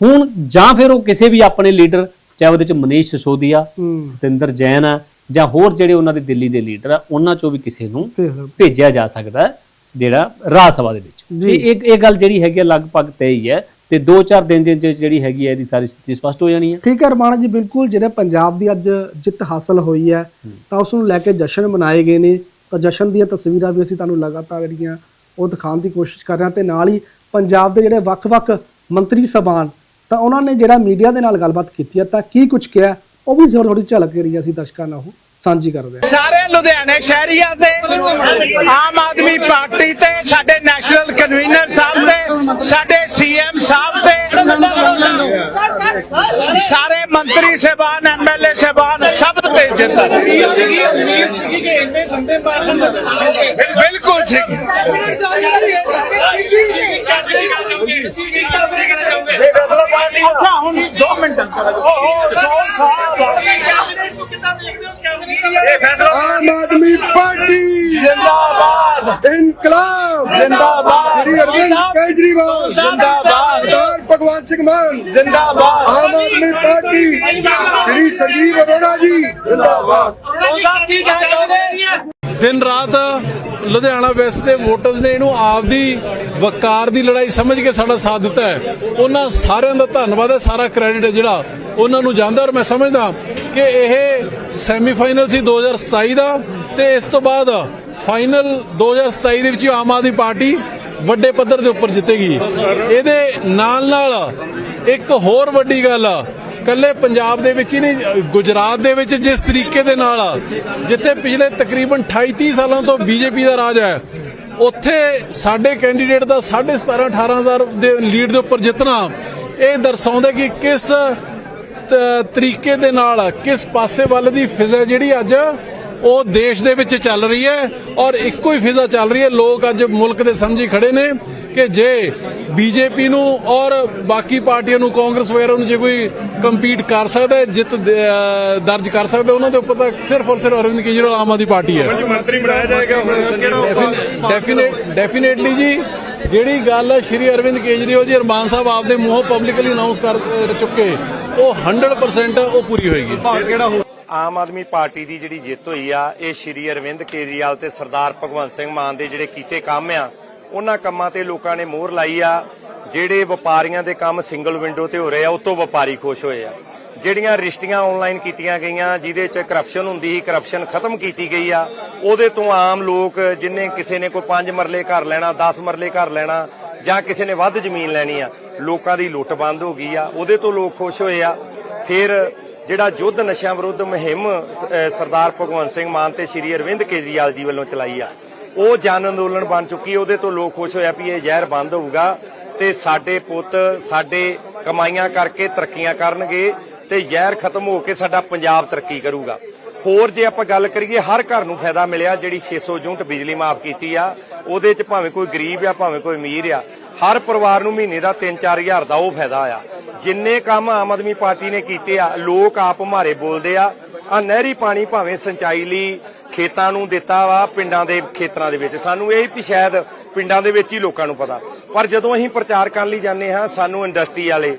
ਹੁਣ ਜਾਂ ਫਿਰ ਉਹ ਕਿਸੇ ਵੀ ਆਪਣੇ ਲੀਡਰ ਚਾਹੇ ਉਹਦੇ ਚ ਮਨੀਸ਼ ਸਿਸੋਦੀਆ ਸਤਿੰਦਰ ਜੈਨ ਆ ਜਾਂ ਹੋਰ ਜਿਹੜੇ ਉਹਨਾਂ ਦੇ ਦਿੱਲੀ ਦੇ ਲੀਡਰ ਆ ਉਹਨਾਂ ਚੋਂ ਵੀ ਕਿਸੇ ਨੂੰ। ਭੇਜਿਆ ਜਾ ਸਕਦਾ ਜਿਹੜਾ ਰਾਜ ਸਭਾ ਦੇ ਵਿੱਚ। ਇਹ ਇਹ- ਗੱਲ ਜਿਹੜੀ ਹੈਗੀ ਲਗਭਗ ਤੈਅ ਹੀ ਹੈ। ਤੇ 2-4 ਦਿਨ ਦੇ ਵਿੱਚ ਜਿਹੜੀ ਹੈਗੀ ਹੈ ਇਹਦੀ ਸਾਰੀ ਸਥਿਤੀ ਸਪਸ਼ਟ ਹੋ ਜਾਣੀ ਹੈ ਠੀਕ ਹੈ ਰਮਾਣਾ ਜੀ, ਬਿਲਕੁਲ ਜਿਹੜੇ ਪੰਜਾਬ ਦੀ ਅੱਜ ਜਿੱਤ ਹਾਸਲ ਹੋਈ ਹੈ, ਤਾਂ ਉਸ ਨੂੰ ਲੈ ਕੇ ਜਸ਼ਨ ਮਨਾਏ ਗਏ ਨੇ। ਤਾਂ ਜਸ਼ਨ ਦੀਆਂ ਤਸਵੀਰਾਂ ਵੀ ਅਸੀਂ ਤੁਹਾਨੂੰ ਲਗਾਤਾਰ ਜਿਹੜੀਆਂ ਉਹ ਦਿਖਾਉਣ ਦੀ ਕੋਸ਼ਿਸ਼ ਕਰ ਰਹੇ ਹਾਂ ਤੇ ਨਾਲ ਹੀ ਪੰਜਾਬ ਦੇ ਜਿਹੜੇ ਵੱਖ-ਵੱਖ ਮੰਤਰੀ ਸਭਾਨ, ਤਾਂ ਉਹਨਾਂ ਨੇ ਜਿਹੜਾ ਮੀਡੀਆ ਦੇ ਨਾਲ ਗੱਲਬਾਤ ਕੀਤੀ ਹੈ, ਤਾਂ ਕੀ ਕੁਝ ਕਿਹਾ, ਉਹ ਵੀ ਥੋੜੀ ਥੋੜੀ ਝਲਕ ਜਿਹੜੀ ਅਸੀਂ ਦਰਸ਼ਕਾਂ ਨਾਲ। ਉਹ ਸਾਂਝੀ ਕਰਦੇ ਹਾਂ ਸਾਰੇ ਲੁਧਿਆਣੇ ਸ਼ਹਿਰੀਆਂ ਤੇ ਆਮ ਆਦਮੀ ਪਾਰਟੀ ਤੇ ਸਾਡੇ ਨੈਸ਼ਨਲ ਕਨਵੀਨਰ ਸਾਹਿਬ ਤੇ ਸਾਡੇ ਸੀਐਮ ਸਾਹਿਬ ਤੇ ਸਾਰੇ ਮੰਤਰੀ ਸਹਿਬਾਨ ਐਮਐਲਏ ਸਹਿਬਾਨ ਸਭ ਤੇ ਜਿੱਤ ਬਿਲਕੁਲ ਸੀ ਅੱਛਾ ਹੁਣ 2 ਮਿੰਟ। ਇਹ ਫੈਸਲਾ ਆਮ ਆਦਮੀ ਪਾਰਟੀ। ਜਿੰਦਾਬਾਦ। ਇਨਕਲਾਬ। ਜਿੰਦਾਬਾਦ। ਸ਼੍ਰੀ ਅਰਵਿੰਦ ਕੇਜਰੀਵਾਲ। ਜਿੰਦਾਬਾਦ। ਸਰਦਾਰ ਭਗਵੰਤ ਸਿੰਘ ਮਾਨ। ਜਿੰਦਾਬਾਦ। ਆਮ ਆਦਮੀ ਪਾਰਟੀ। ਸ਼੍ਰੀ ਸੰਜੀਵ ਅਰੋੜਾ ਜੀ। ਜਿੰਦਾਬਾਦ। ਦਿਨ ਰਾਤ ਲੁਧਿਆਣਾ ਵੈਸਟ ਦੇ ਵੋਟਰਸ ਨੇ ਇਹਨੂੰ ਆਪਦੀ ਵਕਾਰ ਦੀ ਲੜਾਈ ਸਮਝ ਕੇ ਸਾਡਾ ਸਾਥ ਦਿੱਤਾ ਹੈ। ਉਹਨਾਂ ਸਾਰਿਆਂ ਦਾ ਧੰਨਵਾਦ ਹੈ ਸਾਰਾ ਕ੍ਰੈਡਿਟ ਹੈ ਜਿਹੜਾ ਉਹਨਾਂ ਨੂੰ ਜਾਂਦਾ ਔਰ ਮੈਂ ਸਮਝਦਾ ਕਿ ਇਹ ਫਾਈਨਲ ਸੀ 2027 ਦਾ ਤੇ ਇਸ ਤੋਂ ਬਾਅਦ ਫਾਈਨਲ 2027 ਦੇ ਵਿੱਚ ਆਮ ਆਦਮੀ ਪਾਰਟੀ ਵੱਡੇ ਪੱਧਰ ਦੇ ਉੱਪਰ ਜਿੱਤੇਗੀ। ਇਹਦੇ ਨਾਲ ਨਾਲ ਇੱਕ ਹੋਰ ਵੱਡੀ ਗੱਲ ਆ ਕੱਲੇ ਪੰਜਾਬ ਦੇ ਵਿੱਚ ਹੀ ਨਹੀਂ, ਗੁਜਰਾਤ ਦੇ ਵਿੱਚ ਜਿਸ ਤਰੀਕੇ ਦੇ ਨਾਲ, ਜਿੱਥੇ ਪਿਛਲੇ ਤਕਰੀਬਨ 28 30 ਸਾਲਾਂ ਤੋਂ ਬੀਜੇਪੀ ਦਾ ਰਾਜ ਹੈ, ਉੱਥੇ ਸਾਡੇ ਕੈਂਡੀਡੇਟ ਦਾ 17.5 18000 ਦੇ ਲੀਡ ਦੇ ਉੱਪਰ ਜਿੱਤਣਾ, ਇਹ ਦਰਸਾਉਂਦਾ ਕਿ ਕਿਸ ਤਰੀਕੇ ਦੇ ਨਾਲ ਕਿਸ ਪਾਸੇ ਵੱਲ ਦੀ ਫਿਜ਼ਾ ਜਿਹੜੀ ਅੱਜ ਉਹ ਦੇਸ਼ ਦੇ ਵਿੱਚ ਚੱਲ ਰਹੀ ਹੈ ਔਰ ਇੱਕੋ ਹੀ ਫਿਜ਼ਾ ਚੱਲ ਰਹੀ ਹੈ। ਲੋਕ ਅੱਜ ਮੁਲਕ ਦੇ ਸਮਝੀ ਖੜੇ ਨੇ ਕਿ ਜੇ ਬੀਜੇਪੀ ਨੂੰ ਔਰ ਬਾਕੀ ਪਾਰਟੀਆਂ ਨੂੰ ਕਾਂਗਰਸ ਵਗੈਰਾ ਨੂੰ ਜੇ ਕੋਈ ਕੰਪੀਟ ਕਰ ਸਕਦਾ ਹੈ ਜਿੱਤ ਦਰਜ ਕਰ ਸਕਦਾ ਉਹਨਾਂ ਦੇ ਉੱਪਰ ਤਾਂ ਸਿਰਫ ਔਰ ਸਿਰਫ ਅਰਵਿੰਦ ਕੇਜਰੀਵਾਲ ਆਮ ਆਦਮੀ ਪਾਰਟੀ ਹੈ। ਮੰਤਰੀ ਬਣਾਇਆ ਜਾਏਗਾ ਡੈਫੀਨੇਟ ਡੈਫੀਨੇਟਲੀ ਜੀ ਜਿਹੜੀ ਗੱਲ ਸ਼੍ਰੀ ਅਰਵਿੰਦ ਕੇਜਰੀਵਾਲ ਜੀ ਅਰਮਾਨ ਸਾਹਿਬ ਆਪਦੇ ਮੂੰਹੋਂ ਪਬਲਿਕਲੀ ਅਨਾਉਂਸ ਕਰ ਚੁੱਕੇ। ਉਹ 100% ਉਹ ਪੂਰੀ ਹੋਏਗੀ। ਆਮ ਆਦਮੀ ਪਾਰਟੀ ਦੀ ਜਿਹੜੀ ਜਿੱਤ ਹੋਈ ਆ ਇਹ ਸ਼੍ਰੀ ਅਰਵਿੰਦ ਕੇਜਰੀਵਾਲ ਤੇ ਸਰਦਾਰ ਭਗਵੰਤ ਸਿੰਘ ਮਾਨ ਦੇ ਜਿਹੜੇ ਕੀਤੇ ਕੰਮ ਆ ਉਹਨਾਂ ਕੰਮਾਂ ਤੇ ਲੋਕਾਂ ਨੇ ਮੋਹਰ ਲਾਈ ਆ। ਜਿਹੜੇ ਵਪਾਰੀਆਂ ਦੇ ਕੰਮ ਸਿੰਗਲ ਵਿੰਡੋ ਤੇ ਹੋ ਰਹੇ ਆ ਉਹ ਤੋਂ ਵਪਾਰੀ ਖੁਸ਼ ਹੋਏ ਆ। ਜਿਹੜੀਆਂ ਰਿਸ਼ਤੀਆਂ ਆਨਲਾਈਨ ਕੀਤੀਆਂ ਗਈਆਂ ਜਿਹਦੇ ਚ ਕਰਪਸ਼ਨ ਹੁੰਦੀ ਸੀ ਕਰਪਸ਼ਨ ਖਤਮ ਕੀਤੀ ਗਈ ਆ ਉਹਦੇ ਤੋਂ ਆਮ ਲੋਕ ਜਿਨੇ ਕਿਸੇ ਨੇ ਕੋਈ 5 ਮਰਲੇ ਘਰ ਲੈਣਾ 10 ਮਰਲੇ ਘਰ ਲੈਣਾ ਜਾਂ ਕਿਸੇ ਨੇ ਵੱਧ ਜ਼ਮੀਨ ਲੈਣੀ ਆ, ਲੋਕਾਂ ਦੀ ਲੁੱਟ ਬੰਦ ਹੋ ਗਈ ਆ, ਉਹਦੇ ਤੋਂ ਲੋਕ ਖੁਸ਼ ਹੋਏ ਆ। ਫਿਰ ਜਿਹੜਾ ਯੁੱਧ ਨਸ਼ਿਆਂ ਵਿਰੁੱਧ ਮੁਹਿੰਮ ਸਰਦਾਰ ਭਗਵੰਤ ਸਿੰਘ ਮਾਨ ਤੇ ਸ਼੍ਰੀ ਅਰਵਿੰਦ ਕੇਜਰੀਵਾਲ ਜੀ ਵੱਲੋਂ ਚਲਾਈ ਆ, ਉਹ ਜਨ ਅੰਦੋਲਨ ਬਣ ਚੁੱਕੀ ਉਹਦੇ ਤੋਂ ਲੋਕ ਖੁਸ਼ ਹੋਇਆ ਵੀ ਇਹ ਜ਼ਹਿਰ ਬੰਦ ਹੋਊਗਾ ਤੇ ਸਾਡੇ ਪੁੱਤ, ਸਾਡੇ ਕਮਾਈਆਂ ਕਰਕੇ ਤਰੱਕੀਆਂ ਕਰਨਗੇ ਤੇ ਜ਼ਹਿਰ ਖਤਮ ਹੋ ਕੇ ਸਾਡਾ ਪੰਜਾਬ ਤਰੱਕੀ ਕਰੂਗਾ। ਹੋਰ ਜੇ ਆਪਾਂ ਗੱਲ ਕਰੀਏ, ਹਰ ਘਰ ਨੂੰ ਫਾਇਦਾ ਮਿਲਿਆ ਜਿਹੜੀ 600 ਯੂਨਿਟ ਬਿਜਲੀ ਮਾਫ ਕੀਤੀ ਆ। ਉਹਦੇ ਚ ਭਾਵੇਂ ਕੋਈ ਗਰੀਬ ਆ, ਭਾਵੇਂ ਕੋਈ ਅਮੀਰ ਆ, ਹਰ ਪਰਿਵਾਰ ਨੂੰ ਮਹੀਨੇ ਦਾ 3-4000 ਦਾ ਉਹ ਫਾਇਦਾ ਆ। ਜਿੰਨੇ ਕੰਮ ਆਮ ਆਦਮੀ ਪਾਰਟੀ ਨੇ ਕੀਤੇ ਆ, ਲੋਕ ਆਪ ਮਾਰੇ ਬੋਲਦੇ ਆ। ਆ ਨਹਿਰੀ ਪਾਣੀ ਭਾਵੇਂ ਸਿੰਚਾਈ ਲਈ ਖੇਤਾਂ ਨੂੰ ਦਿੱਤਾ ਵਾ, ਪਿੰਡਾਂ ਦੇ ਖੇਤਰਾਂ ਦੇ ਵਿੱਚ। ਸਾਨੂੰ ਇਹ ਵੀ ਸ਼ਾਇਦ ਪਿੰਡਾਂ ਦੇ ਵਿੱਚ ਹੀ ਲੋਕਾਂ ਨੂੰ ਪਤਾ। ਪਰ ਜਦੋਂ ਅਸੀਂ ਪ੍ਰਚਾਰ ਕਰਨ ਲਈ ਜਾਂਦੇ ਹਾਂ, ਸਾਨੂੰ ਇੰਡਸਟਰੀ ਵਾਲੇ,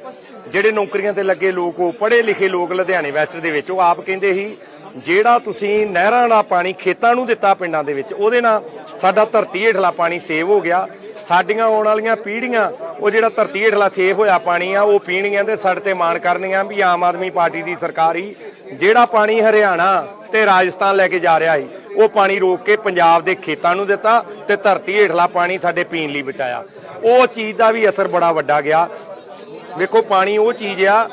ਜਿਹੜੇ ਨੌਕਰੀਆਂ ਤੇ ਲੱਗੇ ਲੋਕ, ਉਹ ਪੜ੍ਹੇ ਲਿਖੇ ਲੋਕ ਲੁਧਿਆਣੇ ਵੈਸਟ ਦੇ ਵਿੱਚ, ਉਹ ਆਪ ਕਹਿੰਦੇ ਸੀ ਜਿਹੜਾ ਤੁਸੀਂ ਨਹਿਰਾਂ ਦਾ ਪਾਣੀ ਖੇਤਾਂ ਨੂੰ ਦਿੱਤਾ ਪਿੰਡਾਂ ਦੇ ਵਿੱਚ, ਉਹਦੇ ਨਾਲ ਸਾਡਾ ਧਰਤੀ ਹੇਠਲਾ ਪਾਣੀ ਸੇਵ ਹੋ ਗਿਆ। ਸਾਡੀਆਂ ਆਉਣ ਵਾਲੀਆਂ ਪੀੜ੍ਹੀਆਂ, ਉਹ ਜਿਹੜਾ ਧਰਤੀ ਹੇਠਲਾ ਸੇਵ ਹੋਇਆ ਪਾਣੀ ਆ, ਉਹ ਪੀਣਗੀਆਂ ਤੇ ਸਾਡੇ ਤੇ ਮਾਣ ਕਰਨਗੀਆਂ ਵੀ ਆਮ ਆਦਮੀ ਪਾਰਟੀ ਦੀ ਸਰਕਾਰ ਹੀ ਜਿਹੜਾ ਪਾਣੀ ਹਰਿਆਣਾ ਤੇ ਰਾਜਸਥਾਨ ਲੈ ਕੇ ਜਾ ਰਿਹਾ ਸੀ, ਉਹ ਪਾਣੀ ਰੋਕ ਕੇ ਪੰਜਾਬ ਦੇ ਖੇਤਾਂ ਨੂੰ ਦਿੱਤਾ ਤੇ ਧਰਤੀ ਹੇਠਲਾ ਪਾਣੀ ਸਾਡੇ ਪੀਣ ਲਈ ਬਚਾਇਆ। ਉਹ ਚੀਜ਼ ਦਾ ਵੀ ਅਸਰ ਬੜਾ ਵੱਡਾ ਗਿਆ। ਵੇਖੋ, ਪਾਣੀ ਉਹ ਚੀਜ਼ ਆ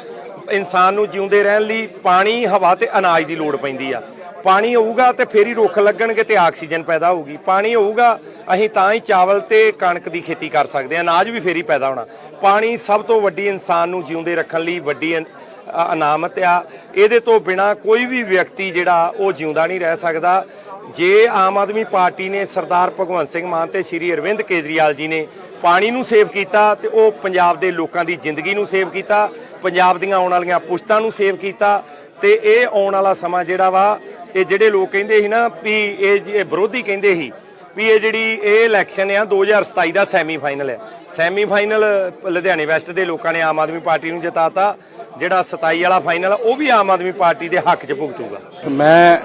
ਇਨਸਾਨ ਨੂੰ ਜਿਉਂਦੇ ਰਹਿਣ ਲਈ ਪਾਣੀ, ਹਵਾ ਤੇ ਅਨਾਜ ਦੀ ਲੋੜ ਪੈਂਦੀ ਆ। ਪਾਣੀ ਹੋਊਗਾ ਤੇ ਫੇਰ ਹੀ ਰੁੱਖ ਲੱਗਣਗੇ ਤੇ ਆਕਸੀਜਨ ਪੈਦਾ ਹੋਊਗੀ। ਪਾਣੀ ਹੋਊਗਾ, ਅਸੀਂ ਤਾਂ ਹੀ ਚਾਵਲ ਤੇ ਕਣਕ ਦੀ ਖੇਤੀ ਕਰ ਸਕਦੇ ਹਾਂ, ਅਨਾਜ ਵੀ ਫੇਰ ਹੀ ਪੈਦਾ ਹੋਣਾ। ਪਾਣੀ ਸਭ ਤੋਂ ਵੱਡੀ ਇਨਸਾਨ ਨੂੰ ਜਿਉਂਦੇ ਰੱਖਣ ਲਈ ਵੱਡੀ ਅਨਾਮਤ ਆ। ਇਹਦੇ ਤੋਂ ਬਿਨਾ ਕੋਈ ਵੀ ਵਿਅਕਤੀ ਜਿਹੜਾ, ਉਹ ਜਿਉਂਦਾ ਨਹੀਂ ਰਹਿ ਸਕਦਾ। ਜੇ ਆਮ ਆਦਮੀ ਪਾਰਟੀ ਨੇ ਸਰਦਾਰ ਭਗਵੰਤ ਸਿੰਘ ਮਾਨ ਤੇ ਸ਼੍ਰੀ ਅਰਵਿੰਦ ਕੇਜਰੀਵਾਲ ਜੀ ਨੇ ਪਾਣੀ ਨੂੰ ਸੇਵ ਕੀਤਾ ਤੇ ਉਹ ਪੰਜਾਬ ਦੇ ਲੋਕਾਂ ਦੀ ਜ਼ਿੰਦਗੀ ਨੂੰ ਸੇਵ ਕੀਤਾ ਪੰਜਾਬ ਦੀਆਂ ਆਉਣ ਵਾਲੀਆਂ ਪੁਸ਼ਤਾਂ ਨੂੰ ਸੇਵ ਕੀਤਾ ਤੇ ਇਹ ਆਉਣ ਵਾਲਾ ਸਮਾਂ ਜਿਹੜਾ ਵਾ, ਇਹ ਜਿਹੜੇ ਲੋਕ ਕਹਿੰਦੇ ਸੀ ਨਾ ਵੀ ਇਹ ਵਿਰੋਧੀ ਕਹਿੰਦੇ ਸੀ ਵੀ ਇਹ ਜਿਹੜੀ ਇਹ ਇਲੈਕਸ਼ਨ ਆ 2027 ਦਾ ਸੈਮੀ ਫਾਈਨਲ ਹੈ ਸੈਮੀ ਫਾਈਨਲ ਲੁਧਿਆਣੇ ਵੈਸਟ ਦੇ ਲੋਕਾਂ ਨੇ ਆਮ ਆਦਮੀ ਪਾਰਟੀ ਨੂੰ ਜਿਤਾਤਾ, ਜਿਹੜਾ 27 ਵਾਲਾ ਫਾਈਨਲ ਉਹ ਵੀ ਆਮ ਆਦਮੀ ਪਾਰਟੀ ਦੇ ਹੱਕ 'ਚ ਭੁਗਤੂਗਾ। ਮੈਂ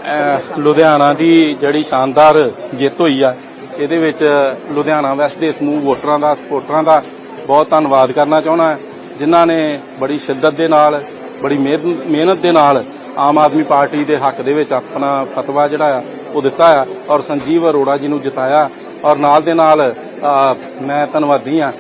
ਲੁਧਿਆਣਾ ਦੀ ਜਿਹੜੀ ਸ਼ਾਨਦਾਰ ਜਿੱਤ ਹੋਈ ਆ, ਇਹਦੇ ਵਿੱਚ ਲੁਧਿਆਣਾ ਵੈਸਟ ਦੇ ਸਮੂਹ ਵੋਟਰਾਂ ਦਾ, ਸਪੋਰਟਰਾਂ ਦਾ ਬਹੁਤ ਧੰਨਵਾਦ ਕਰਨਾ ਚਾਹੁੰਦਾ। ਜਿਨ੍ਹਾਂ ਨੇ ਬੜੀ ਸ਼ਿੱਦਤ ਦੇ ਨਾਲ, ਬੜੀ ਮਿਹਨ- ਮਿਹਨਤ ਦੇ ਨਾਲ ਆਮ ਆਦਮੀ ਪਾਰਟੀ ਦੇ ਹੱਕ ਦੇ ਵਿੱਚ ਆਪਣਾ ਫਤਵਾ ਜਿਹੜਾ ਆ, ਉਹ ਦਿੱਤਾ ਆ ਔਰ ਸੰਜੀਵ ਅਰੋੜਾ ਜੀ ਨੂੰ ਜਿਤਾਇਆ ਔਰ ਨਾਲ ਦੇ ਨਾਲ ਮੈਂ ਧੰਨਵਾਦੀ ਆ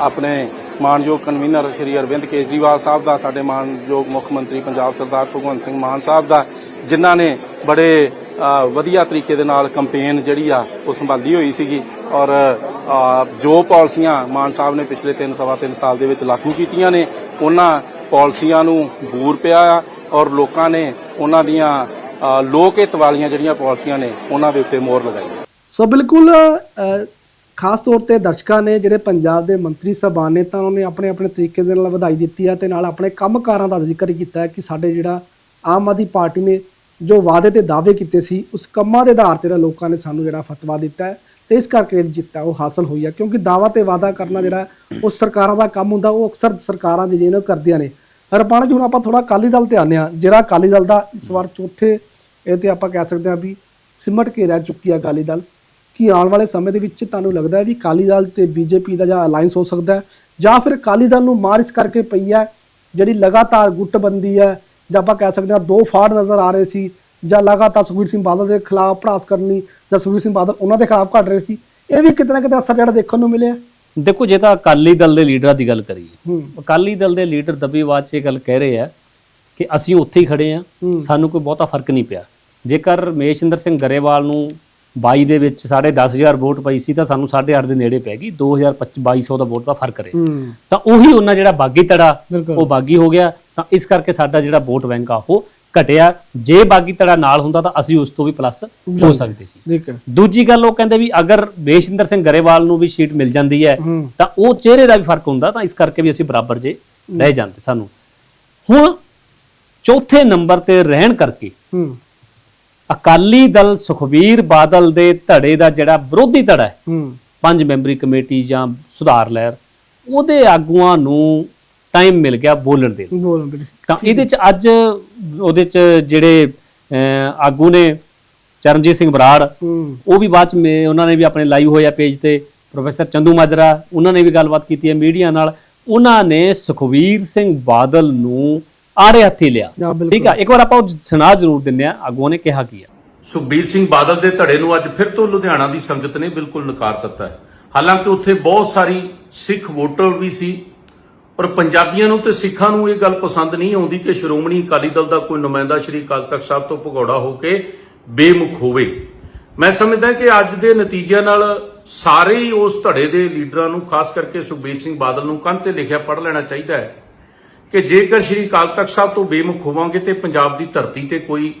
ਆਪਣੇ ਮਾਨਯੋਗ ਕਨਵੀਨਰ ਸ਼੍ਰੀ ਅਰਵਿੰਦ ਕੇਜਰੀਵਾਲ ਸਾਹਿਬ ਦਾ, ਸਾਡੇ ਮਾਨਯੋਗ ਮੁੱਖ ਮੰਤਰੀ ਪੰਜਾਬ ਸਰਦਾਰ ਭਗਵੰਤ ਸਿੰਘ ਮਾਨ ਸਾਹਿਬ ਦਾ, ਜਿਨ੍ਹਾਂ ਨੇ ਬੜੇ ਵਧੀਆ ਤਰੀਕੇ ਦੇ ਨਾਲ ਕੰਪੇਨ ਜਿਹੜੀ ਆ, ਉਹ ਸੰਭਾਲੀ ਹੋਈ ਸੀਗੀ। ਔਰ ਜੋ ਪਾਲਿਸੀਆਂ ਮਾਨ ਸਾਹਿਬ ਨੇ ਪਿਛਲੇ 3 ਸਵਾ 3 ਸਾਲ ਦੇ ਵਿੱਚ ਲਾਗੂ ਕੀਤੀਆਂ ਨੇ, ਉਹਨਾਂ ਪਾਲਿਸੀਆਂ ਨੂੰ ਬੂਰ ਪਿਆ ਆ ਔਰ ਲੋਕਾਂ ਨੇ ਉਹਨਾਂ ਦੀਆਂ ਲੋਕ ਹਿੱਤ ਵਾਲੀਆਂ ਜਿਹੜੀਆਂ ਪਾਲਿਸੀਆਂ ਨੇ, ਉਹਨਾਂ ਦੇ ਉੱਤੇ ਮੋਹਰ ਲਗਾਈ। ਸੋ ਬਿਲਕੁਲ ਖਾਸ ਤੌਰ ਤੇ ਦਰਸ਼ਕਾਂ ਨੇ ਜਿਹੜੇ ਪੰਜਾਬ ਦੇ ਮੰਤਰੀ ਸਾਹਿਬਾਨ ਨੇ, ਤਾਂ ਉਹਨੇ ਆਪਣੇ ਆਪਣੇ ਤਰੀਕੇ ਦੇ ਨਾਲ ਵਧਾਈ ਦਿੱਤੀ ਆ ਤੇ ਨਾਲ ਆਪਣੇ ਕੰਮਕਾਰਾਂ ਦਾ ਜ਼ਿਕਰ ਕੀਤਾ ਕਿ ਸਾਡੇ ਜਿਹੜਾ ਆਮ ਆਦਮੀ ਪਾਰਟੀ ਨੇ ਜੋ ਵਾਅਦੇ ਤੇ ਦਾਅਵੇ ਕੀਤੇ ਸੀ, ਉਸ ਕੰਮਾਂ ਦੇ ਆਧਾਰ ਤੇ ਜਿਹੜਾ ਲੋਕਾਂ ਨੇ ਸਾਨੂੰ ਜਿਹੜਾ ਫਤਵਾ ਦਿੱਤਾ ਹੈ, ਤੇ ਇਸ ਕਰਕੇ ਜਿਹੜੀ ਜਿੱਤ ਹੈ ਉਹ ਹਾਸਲ ਹੋਈ ਹੈ, ਕਿਉਂਕਿ ਦਾਅਵਾ ਤੇ ਵਾਅਦਾ ਕਰਨਾ ਜਿਹੜਾ ਉਹ ਸਰਕਾਰਾਂ ਦਾ ਕੰਮ ਹੁੰਦਾ, ਉਹ ਅਕਸਰ ਸਰਕਾਰਾਂ ਜਿਹੜੇ ਨੇ ਉਹ ਕਰਦੀਆਂ ਨੇ। ਹਰਪਾਲ ਜੀ, ਹੁਣ ਆਪਾਂ ਥੋੜਾ ਅਕਾਲੀ ਦਲ ਤੇ ਆਉਂਦੇ ਹਾਂ, ਜਿਹੜਾ ਅਕਾਲੀ ਦਲ ਦਾ ਇਸ ਵਾਰ ਚੌਥੇ ਇਹ ਤੇ ਆਪਾਂ ਕਹਿ ਸਕਦੇ ਹਾਂ ਵੀ ਸਿਮਟ ਕੇ ਰਹਿ ਚੁੱਕੀ ਹੈ ਅਕਾਲੀ ਦਲ, ਕੀ ਆਉਣ ਵਾਲੇ ਸਮੇਂ ਦੇ ਵਿੱਚ ਤੁਹਾਨੂੰ ਲੱਗਦਾ ਹੈ ਵੀ ਅਕਾਲੀ ਦਲ ਤੇ ਬੀਜੇਪੀ ਦਾ ਜਾਂ ਅਲਾਈਅੰਸ ਹੋ ਸਕਦਾ ਹੈ, ਜਾਂ ਫਿਰ ਅਕਾਲੀ ਦਲ ਨੂੰ ਮਾਰ ਇਸ ਕਰਕੇ ਪਈ ਹੈ, ਜਿਹੜੀ ਲਗਾਤਾਰ ਗੁੱਟਬੰਦੀ ਹੈ ਜਾਂ ਆਪਾਂ ਕਹਿ ਸਕਦੇ ਹਾਂ ਦੋ ਫਾੜ ਨਜ਼ਰ ਆ ਰਹੇ ਸੀ ਜਾਂ ਲਗਾਤਾਰ ਸੁਖਬੀਰ ਸਿੰਘ ਬਾਦਲ ਦੇ ਖਿਲਾਫ ਭੜਾਸ ਕਰਨੀ ਜਾਂ ਸੁਖਬੀਰ ਸਿੰਘ ਬਾਦਲ ਉਹਨਾਂ ਦੇ ਖਿਲਾਫ ਘਟ ਰਹੇ ਸੀ ਇਹ ਵੀ ਕਿਤੇ ਨਾ ਕਿਤੇ ਅਸਰ ਜਿਹੜਾ ਦੇਖਣ ਨੂੰ ਮਿਲਿਆ। ਦੇਖੋ ਜੇ ਤਾਂ ਅਕਾਲੀ ਦਲ ਦੇ ਲੀਡਰਾਂ ਦੀ ਗੱਲ ਕਰੀਏ ਅਕਾਲੀ ਦਲ ਦੇ ਲੀਡਰ ਦੱਬੀਵਾਦ 'ਚ ਇਹ ਗੱਲ ਕਹਿ ਰਹੇ ਆ ਕਿ ਅਸੀਂ ਉੱਥੇ ਹੀ ਖੜੇ ਆ। ਸਾਨੂੰ ਕੋਈ ਬਹੁਤਾ ਫ਼ਰਕ ਨਹੀਂ ਪਿਆ। ਜੇਕਰ ਰਮੇਸ਼ਿੰਦਰ ਸਿੰਘ ਗਰੇਵਾਲ ਨੂੰ 22 ਦੇ ਵਿੱਚ 10500 ਵੋਟ ਪਈ ਸੀ ਤਾਂ ਸਾਨੂੰ 8.5 ਦੇ ਨੇੜੇ ਪੈ ਗਈ। 2200 ਦਾ ਵੋਟ ਦਾ ਫ਼ਰਕ ਰਿਹਾ। ਤਾਂ ਉਹੀ ਉਹਨਾਂ ਜਿਹੜਾ ਬਾਗੀ ਤੜਾ। ਉਹ ਬਾਗੀ ਹੋ ਗਿਆ। ਤਾਂ ਇਸ ਕਰਕੇ ਸਾਡਾ ਜਿਹੜਾ ਵੋਟ ਬੈਂਕ ਆ ਉਹ ਘਟਿਆ। ਜੇ ਬਾਗੀ ਧੜਾ ਨਾਲ ਹੁੰਦਾ ਤਾਂ ਅਸੀਂ ਉਸ ਤੋਂ ਵੀ ਪਲੱਸ ਹੋ ਸਕਦੇ ਸੀ। ਦੂਜੀ ਗੱਲ ਉਹ ਕਹਿੰਦੇ ਵੀ ਅਗਰ ਬੇਸ਼ਿੰਦਰ ਸਿੰਘ ਗਰੇਵਾਲ ਨੂੰ ਵੀ ਸ਼ੀਟ ਮਿਲ ਜਾਂਦੀ ਹੈ। ਤਾਂ ਉਹ ਚਿਹਰੇ ਦਾ ਵੀ ਫ਼ਰਕ ਹੁੰਦਾ ਤਾਂ ਇਸ ਕਰਕੇ ਵੀ ਅਸੀਂ ਬਰਾਬਰ ਜੇ ਰਹਿ ਜਾਂਦੇ ਸਾਨੂੰ। ਹੁਣ ਚੌਥੇ ਨੰਬਰ ਤੇ ਰਹਿਣ ਕਰਕੇ ਅਕਾਲੀ ਦਲ ਸੁਖਬੀਰ ਬਾਦਲ ਦੇ ਧੜੇ ਦਾ ਜਿਹੜਾ ਵਿਰੋਧੀ ਧੜਾ ਹੈ ਹੂੰ। ਪੰਜ ਮੈਂਬਰੀ ਕਮੇਟੀ ਜਾਂ ਸੁਧਾਰ ਲਹਿਰ ਉਹਦੇ ਆਗੂਆਂ ਨੂੰ ਟਾਈਮ ਮਿਲ ਗਿਆ ਬੋਲਣ ਦੇ ਲਈ। ਬੋਲ ਵੀਰੇ ਤਾਂ ਇਹਦੇ ਚ ਅੱਜ ਉਹਦੇ ਚ ਜਿਹੜੇ ਅਹ, ਆਗੂ ਨੇ ਚਰਨਜੀਤ ਸਿੰਘ ਬਰਾੜ ਹੂੰ। ਉਹ ਵੀ ਬਾਅਦ ਚ ਮੇ- ਉਹਨਾਂ ਨੇ ਵੀ ਆਪਣੇ ਲਾਈਵ ਹੋਇਆ ਪੇਜ ਤੇ ਪ੍ਰੋਫੈਸਰ ਚੰਦੂ ਮਾਜਰਾ ਉਹਨਾਂ ਨੇ ਵੀ ਗੱਲਬਾਤ ਕੀਤੀ ਹੈ ਮੀਡੀਆ ਨਾਲ। ਉਹਨਾਂ ਨੇ ਸੁਖਵੀਰ ਸਿੰਘ ਬਾਦਲ ਨੂੰ ਆੜੇ ਹੱਥੀ ਲਿਆ। ਠੀਕ ਆ? ਇੱਕ ਵਾਰ ਆਪਾਂ ਉਹ ਸੁਣਾ ਜ਼ਰੂਰ ਦਿੰਦੇ ਆ ਆਗੂਆਂ ਨੇ ਕਿਹਾ ਕੀ ਆ। ਸੁਖਬੀਰ ਸਿੰਘ ਬਾਦਲ ਦੇ ਧੜੇ ਨੂੰ ਅੱਜ ਫਿਰ ਤੋਂ ਲੁਧਿਆਣਾ ਦੀ ਸੰਗਤ ਨੇ ਬਿਲਕੁਲ ਨਕਾਰ ਦਿੱਤਾ ਹੈ। ਹਾਲਾਂਕਿ ਉੱਥੇ ਬਹੁਤ ਸਾਰੀ ਸਿੱਖ ਵੋਟਰ ਵੀ ਸੀ ਪਰ ਪੰਜਾਬੀਆਂ ਨੂੰ ਤੇ ਸਿੱਖਾਂ ਨੂੰ ਇਹ ਗੱਲ ਪਸੰਦ ਨਹੀਂ ਆਉਂਦੀ ਕਿ ਸ਼੍ਰੋਮਣੀ ਅਕਾਲੀ ਦਲ ਦਾ ਕੋਈ ਨੁਮਾਇੰਦਾ ਸ਼੍ਰੀ ਅਕਾਲ ਤਖਤ ਸਾਹਿਬ ਤੋਂ ਭਗੌੜਾ ਹੋ ਕੇ ਬੇਮੁਖ ਹੋਵੇ। ਮੈਂ ਸਮਝਦਾ ਕਿ ਅੱਜ ਦੇ ਨਤੀਜਿਆਂ ਨਾਲ ਸਾਰੇ ਹੀ ਉਸ ਧੜੇ ਦੇ ਲੀਡਰਾਂ ਨੂੰ ਖਾਸ ਕਰਕੇ ਸੁਖਬੀਰ ਸਿੰਘ ਬਾਦਲ ਨੂੰ ਕੰਨ ਤੇ ਲਿਖਿਆ ਪੜ੍ਹ ਲੈਣਾ ਚਾਹੀਦਾ ਹੈ। ਕਿ ਜੇਕਰ ਸ਼੍ਰੀ ਅਕਾਲ ਤਖਤ ਸਾਹਿਬ ਤੋਂ ਬੇਮੁਖ ਹੋਵਾਂਗੇ ਤੇ ਪੰਜਾਬ ਦੀ ਧਰਤੀ ਤੇ ਕੋਈ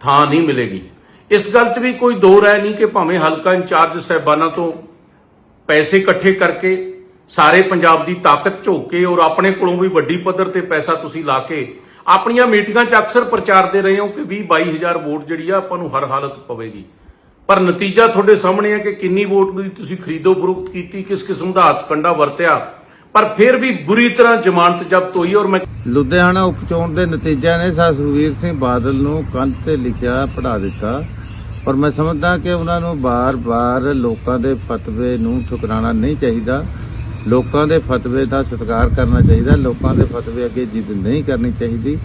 ਥਾਂ ਨਹੀਂ ਮਿਲੇਗੀ। ਇਸ ਗੱਲ 'ਚ ਵੀ ਕੋਈ ਦੋ ਰਾਏ ਨਹੀਂ ਕਿ ਭਾਵੇਂ ਹਲਕਾ ਇੰਚਾਰਜ ਸਹਿਬਾਨਾਂ ਤੋਂ ਪੈਸੇ ਇਕੱਠੇ ਕਰਕੇ ਸਾਰੇ ਪੰਜਾਬ ਦੀ ਤਾਕਤ ਝੋਕ ਕੇ ਔਰ ਆਪਣੇ ਕੋਲੋਂ ਵੀ ਵੱਡੀ ਪੱਧਰ ਤੇ ਪੈਸਾ ਤੁਸੀਂ ਲਾ ਕੇ ਆਪਣੀਆਂ ਮੀਟਿੰਗਾਂ 'ਚ ਅਕਸਰ ਪ੍ਰਚਾਰ ਦੇ ਰਹੇ ਹੋ ਕਿ 20 22000 ਵੋਟ ਜਿਹੜੀ ਆ ਆਪਾਂ ਨੂੰ ਹਰ ਹਾਲਤ ਪਵੇਗੀ। ਪਰ ਨਤੀਜਾ ਤੁਹਾਡੇ ਸਾਹਮਣੇ ਹੈ ਕਿ ਕਿੰਨੀ ਵੋਟ ਦੀ ਤੁਸੀਂ ਖਰੀਦੋ ਫਰੋਖਤ ਕੀਤੀ, ਕਿਸ ਕਿਸਮ ਦਾ ਹੱਥ ਕੰਡਾ ਵਰਤਿਆ ਪਰ ਫਿਰ ਵੀ ਬੁਰੀ ਤਰ੍ਹਾਂ ਜ਼ਮਾਨਤ ਜ਼ਬਤ ਹੋਈ ਔਰ ਮੈਂ ਲੁਧਿਆਣਾ ਉਪਚੋਣ ਦੇ ਨਤੀਜਿਆਂ ਨੇ ਸਰ ਸੁਖਬੀਰ ਸਿੰਘ ਬਾਦਲ ਨੂੰ ਕੰਧ ਤੇ ਲਿਖਿਆ ਪੜਾ ਦਿੱਤਾ। ਪਰ ਮੈਂ ਸਮਝਦਾ ਕਿ ਉਹਨਾਂ ਨੂੰ ਬਾਰ-ਬਾਰ ਲੋਕਾਂ ਦੇ ਫਤਵੇ ਨੂੰ ਠੁਕਰਾਉਣਾ ਨਹੀਂ ਚਾਹੀਦਾ। ਲੋਕਾਂ ਦੇ ਫਤਵੇ ਦਾ ਸਤਿਕਾਰ ਕਰਨਾ ਚਾਹੀਦਾ। ਲੋਕਾਂ ਦੇ ਫਤਵੇ ਅੱਗੇ ਜਿੱਦ ਨਹੀਂ ਕਰਨੀ ਚਾਹੀਦੀ।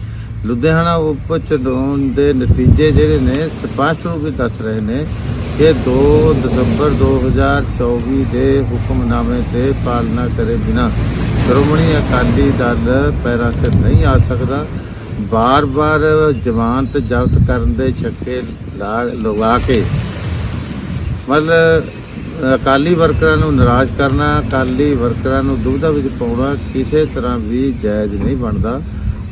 ਲੁਧਿਆਣਾ ਉਪਚੋਣ ਦੇ ਨਤੀਜੇ ਜਿਹੜੇ ਨੇ, ਸਪਸ਼ਟ ਰੂਪ ਵਿੱਚ ਦੱਸ ਰਹੇ ਨੇ ਕਿ 2 ਦਸੰਬਰ 2024 ਦੇ ਹੁਕਮਨਾਮੇ ਤੇ ਪਾਲਣਾ ਕਰੇ ਬਿਨਾ ਸ਼੍ਰੋਮਣੀ ਅਕਾਲੀ ਦਲ ਪੈਰਾਂ ਤੇ ਨਹੀਂ ਆ ਸਕਦਾ। ਬਾਰ-ਬਾਰ ਜ਼ਮਾਨਤ ਜ਼ਬਤ ਕਰਨ ਦੇ ਛੱਕੇ ਲਾ, ਲਗਾ ਕੇ ਮਤਲਬ ਅਕਾਲੀ ਵਰਕਰਾਂ ਨੂੰ ਨਾਰਾਜ਼ ਕਰਨਾ, ਅਕਾਲੀ ਵਰਕਰਾਂ ਨੂੰ ਦੁਬਿਧਾ ਵਿੱਚ ਪਾਉਣਾ ਕਿਸੇ ਤਰ੍ਹਾਂ ਵੀ ਜਾਇਜ਼ ਨਹੀਂ ਬਣਦਾ।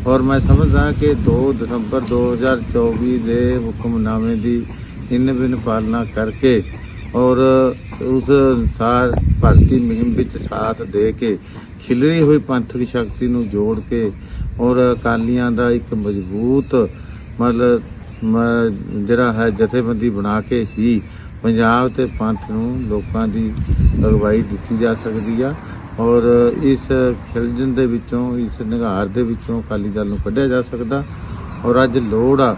ਔਰ ਮੈਂ ਸਮਝਦਾ ਕਿ 2 ਦਸੰਬਰ 2024 ਦੇ ਹੁਕਮਨਾਮੇ ਦੀ ਇੰਨ ਬਿਨ ਪਾਲਣਾ ਕਰਕੇ ਔਰ ਉਸ ਅਨੁਸਾਰ ਭਰਤੀ ਮੁਹਿੰਮ ਵਿੱਚ ਸਾਥ ਦੇ ਕੇ ਖਿਲਰੀ ਹੋਈ ਪੰਥਕ ਸ਼ਕਤੀ ਨੂੰ ਜੋੜ ਕੇ ਔਰ ਅਕਾਲੀਆਂ ਦਾ ਇੱਕ ਮਜ਼ਬੂਤ ਮਤਲਬ ਜਿਹੜਾ ਹੈ ਜਥੇਬੰਦੀ ਬਣਾ ਕੇ ਹੀ ਪੰਜਾਬ ਤੇ ਪੰਥ ਨੂੰ ਲੋਕਾਂ ਦੀ ਅਗਵਾਈ ਦਿੱਤੀ ਜਾ ਸਕਦੀ ਆ। ਔਰ ਇਸ ਖਿਲਜਣ ਦੇ ਵਿੱਚੋਂ ਇਸ ਨਿਗਾਰ ਦੇ ਵਿੱਚੋਂ ਅਕਾਲੀ ਦਲ ਨੂੰ ਕੱਢਿਆ ਜਾ ਸਕਦਾ। ਔਰ ਅੱਜ ਲੋੜ ਆ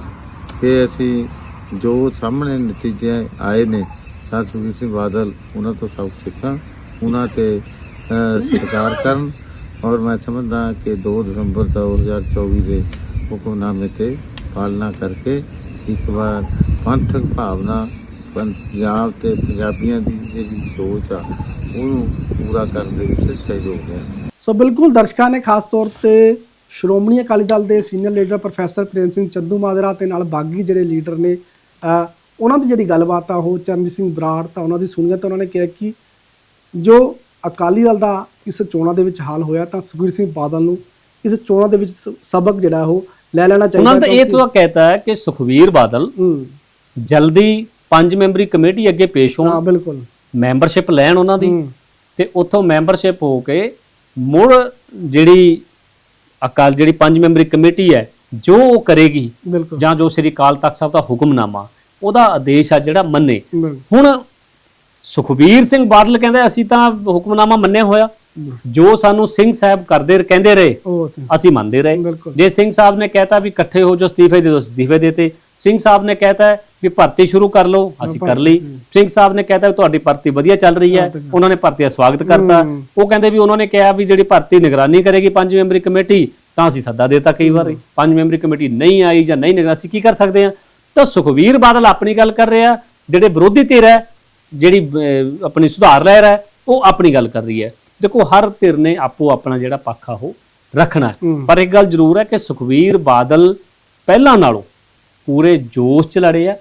ਕਿ ਅਸੀਂ ਜੋ ਸਾਹਮਣੇ ਨਤੀਜੇ ਆਏ ਨੇ ਸਰ ਸੁਖਬੀਰ ਸਿੰਘ ਬਾਦਲ ਉਹਨਾਂ ਤੋਂ ਸਭ ਸਿੱਖਾਂ ਉਹਨਾਂ ਤੇ ਅਹ, ਸਤਿਕਾਰ ਕਰਨ। ਔਰ ਮੈਂ ਸਮਝਦਾ ਕਿ 2 ਦਸੰਬਰ 2024 ਦੇ ਹੁਕਮਨਾਮੇ ਤੇ ਪਾਲਣਾ ਕਰਕੇ ਇੱਕ ਵਾਰ ਪੰਥਕ ਭਾਵਨਾ ਪੰਜਾਬ ਤੇ ਪੰਜਾਬੀਆਂ ਦੀ ਜਿਹੜੀ ਸੋਚ ਆ ਉਹਨੂੰ ਪੂਰਾ ਕਰਨ ਦੇ ਵਿੱਚ ਸਹਿਯੋਗ ਹੈ। ਸੋ ਬਿਲਕੁਲ ਦਰਸ਼ਕਾਂ ਨੇ ਖਾਸ ਤੌਰ ਤੇ ਸ਼੍ਰੋਮਣੀ ਅਕਾਲੀ ਦਲ ਦੇ senior leader professor Prem Singh Chandu Majra ਤੇ ਨਾਲ ਬਾਗੀ ਜਿਹੜੇ ਲੀਡਰ ਨੇ ਉਹਨਾਂ ਦੀ ਜਿਹੜੀ ਗੱਲਬਾਤ ਆ ਉਹ ਚਰਨਜੀਤ ਸਿੰਘ ਬਰਾੜ ਤਾਂ ਉਹਨਾਂ ਦੀ ਸੁਣੀਆਂ ਤਾਂ ਉਹਨਾਂ ਨੇ ਕਿਹਾ ਕਿ ਜੋ ਅਕਾਲੀ ਦਲ ਦਾ ਇਸ ਚੋਣਾਂ ਦੇ ਵਿੱਚ ਹਾਲ ਹੋਇਆ ਤਾਂ ਸੁਖਬੀਰ ਸਿੰਘ ਬਾਦਲ ਨੂੰ ਇਸ ਚੋਣਾਂ ਦੇ ਵਿੱਚ ਸਬਕ ਜਿਹੜਾ ਉਹ ਲੈ ਲੈਣਾ ਚਾਹੀਦਾ ਉਹਨਾਂ ਤਾਂ ਇਹ ਤਾਂ ਕਹਿਤਾ ਹੈ ਕਿ ਸੁਖਵੀਰ ਬਾਦਲ ਹੂੰ। ਜਲਦੀ ਪੰਜ ਮੈਂਬਰੀ ਕਮੇਟੀ ਅੱਗੇ ਪੇਸ਼ ਹਾਂ ਹੋਣ ਬਿਲਕੁਲ। ਮੈਂਬਰਸ਼ਿਪ ਲੈਣ ਉਹਨਾਂ ਦੀ ਤੇ ਉੱਥੋਂ ਮੈਂਬਰਸ਼ਿਪ ਹੋ ਕੇ ਮੁੜ ਜਿਹੜੀ ਅਕਾਲ ਜਿਹੜੀ ਪੰਜ ਮੈਂਬਰੀ ਕਮੇਟੀ ਹੈ ਜੋ ਉਹ ਕਰੇਗੀ ਜਾਂ ਜੋ ਸ੍ਰੀ ਅਕਾਲ ਤਖਤ ਸਾਹਿਬ ਦਾ ਹੁਕਮਨਾਮਾ ਉਹਦਾ ਆਦੇਸ਼ ਆ ਜਿਹੜਾ ਮੰਨੇ। ਹੁਣ ਸੁਖਬੀਰ ਸਿੰਘ ਬਾਦਲ ਕਹਿੰਦੇ ਅਸੀਂ ਤਾਂ ਹੁਕਮਨਾਮਾ ਮੰਨਿਆ ਹੋਇਆ। ਜੋ ਸਾਨੂੰ ਸਿੰਘ ਸਾਹਿਬ ਕਰਦੇ ਕਹਿੰਦੇ ਰਹੇ ਅਸੀਂ ਮੰਨਦੇ ਰਹੇ। ਜੇ ਸਿੰਘ ਸਾਹਿਬ ਨੇ ਕਹਿਤਾ ਵੀ ਇਕੱਠੇ ਹੋ ਜੋ ਅਸਤੀਫੇ ਦੇ ਦੋ ਅਸਤੀਫੇ ਦੇਤੇ। ਸਿੰਘ ਸਾਹਿਬ ਨੇ ਕਹਿਤਾ ਵੀ ਭਰਤੀ ਸ਼ੁਰੂ ਕਰ ਲਓ ਅਸੀਂ ਕਰ ਲਈ। ਸਿੰਘ ਸਾਹਿਬ ਨੇ ਕਹਿਤਾ ਤੁਹਾਡੀ ਭਰਤੀ ਵਧੀਆ ਚੱਲ ਰਹੀ ਹੈ ਉਹਨਾਂ ਨੇ ਭਰਤੀ ਦਾ ਸਵਾਗਤ ਕਰਤਾ। ਉਹ ਕਹਿੰਦੇ ਵੀ ਉਹਨਾਂ ਨੇ ਕਿਹਾ ਵੀ ਜਿਹੜੀ ਭਰਤੀ ਨਿਗਰਾਨੀ ਕਰੇਗੀ ਪੰਜ ਮੈਂਬਰੀ ਕਮੇਟੀ ਤਾਂ ਅਸੀਂ ਸੱਦਾ ਦੇਤਾ ਕਈ ਵਾਰੀ। ਪੰਜ ਮੈਂਬਰੀ ਕਮੇਟੀ ਨਹੀਂ ਆਈ ਜਾਂ ਨਹੀਂ ਨਿਗਰਾਨੀ ਅਸੀਂ ਕੀ ਕਰ ਸਕਦੇ ਹਾਂ? ਤਾਂ ਸੁਖਵੀਰ ਬਾਦਲ ਆਪਣੀ ਗੱਲ ਕਰ ਰਿਹਾ ਜਿਹੜੇ ਵਿਰੋਧੀ ਧਿਰ ਹੈ ਜਿਹੜੀ ਆਪਣੀ ਸੁਧਾਰ ਲਹਿਰ ਹੈ ਉਹ ਆਪਣੀ ਗੱਲ ਕਰ ਰਹੀ ਹੈ। ਦੇਖੋ ਹਰ ਧਿਰ ਨੇ ਆਪੋ ਆਪਣਾ ਜਿਹੜਾ ਪੱਖ ਆ ਉਹ ਰੱਖਣਾ। ਪਰ ਇੱਕ ਗੱਲ ਜ਼ਰੂਰ ਹੈ ਕਿ ਸੁਖਵੀਰ ਬਾਦਲ ਪਹਿਲਾਂ ਨਾਲੋਂ ਪੂਰੇ ਜੋਸ਼ 'ਚ ਲੜੇ ਆ।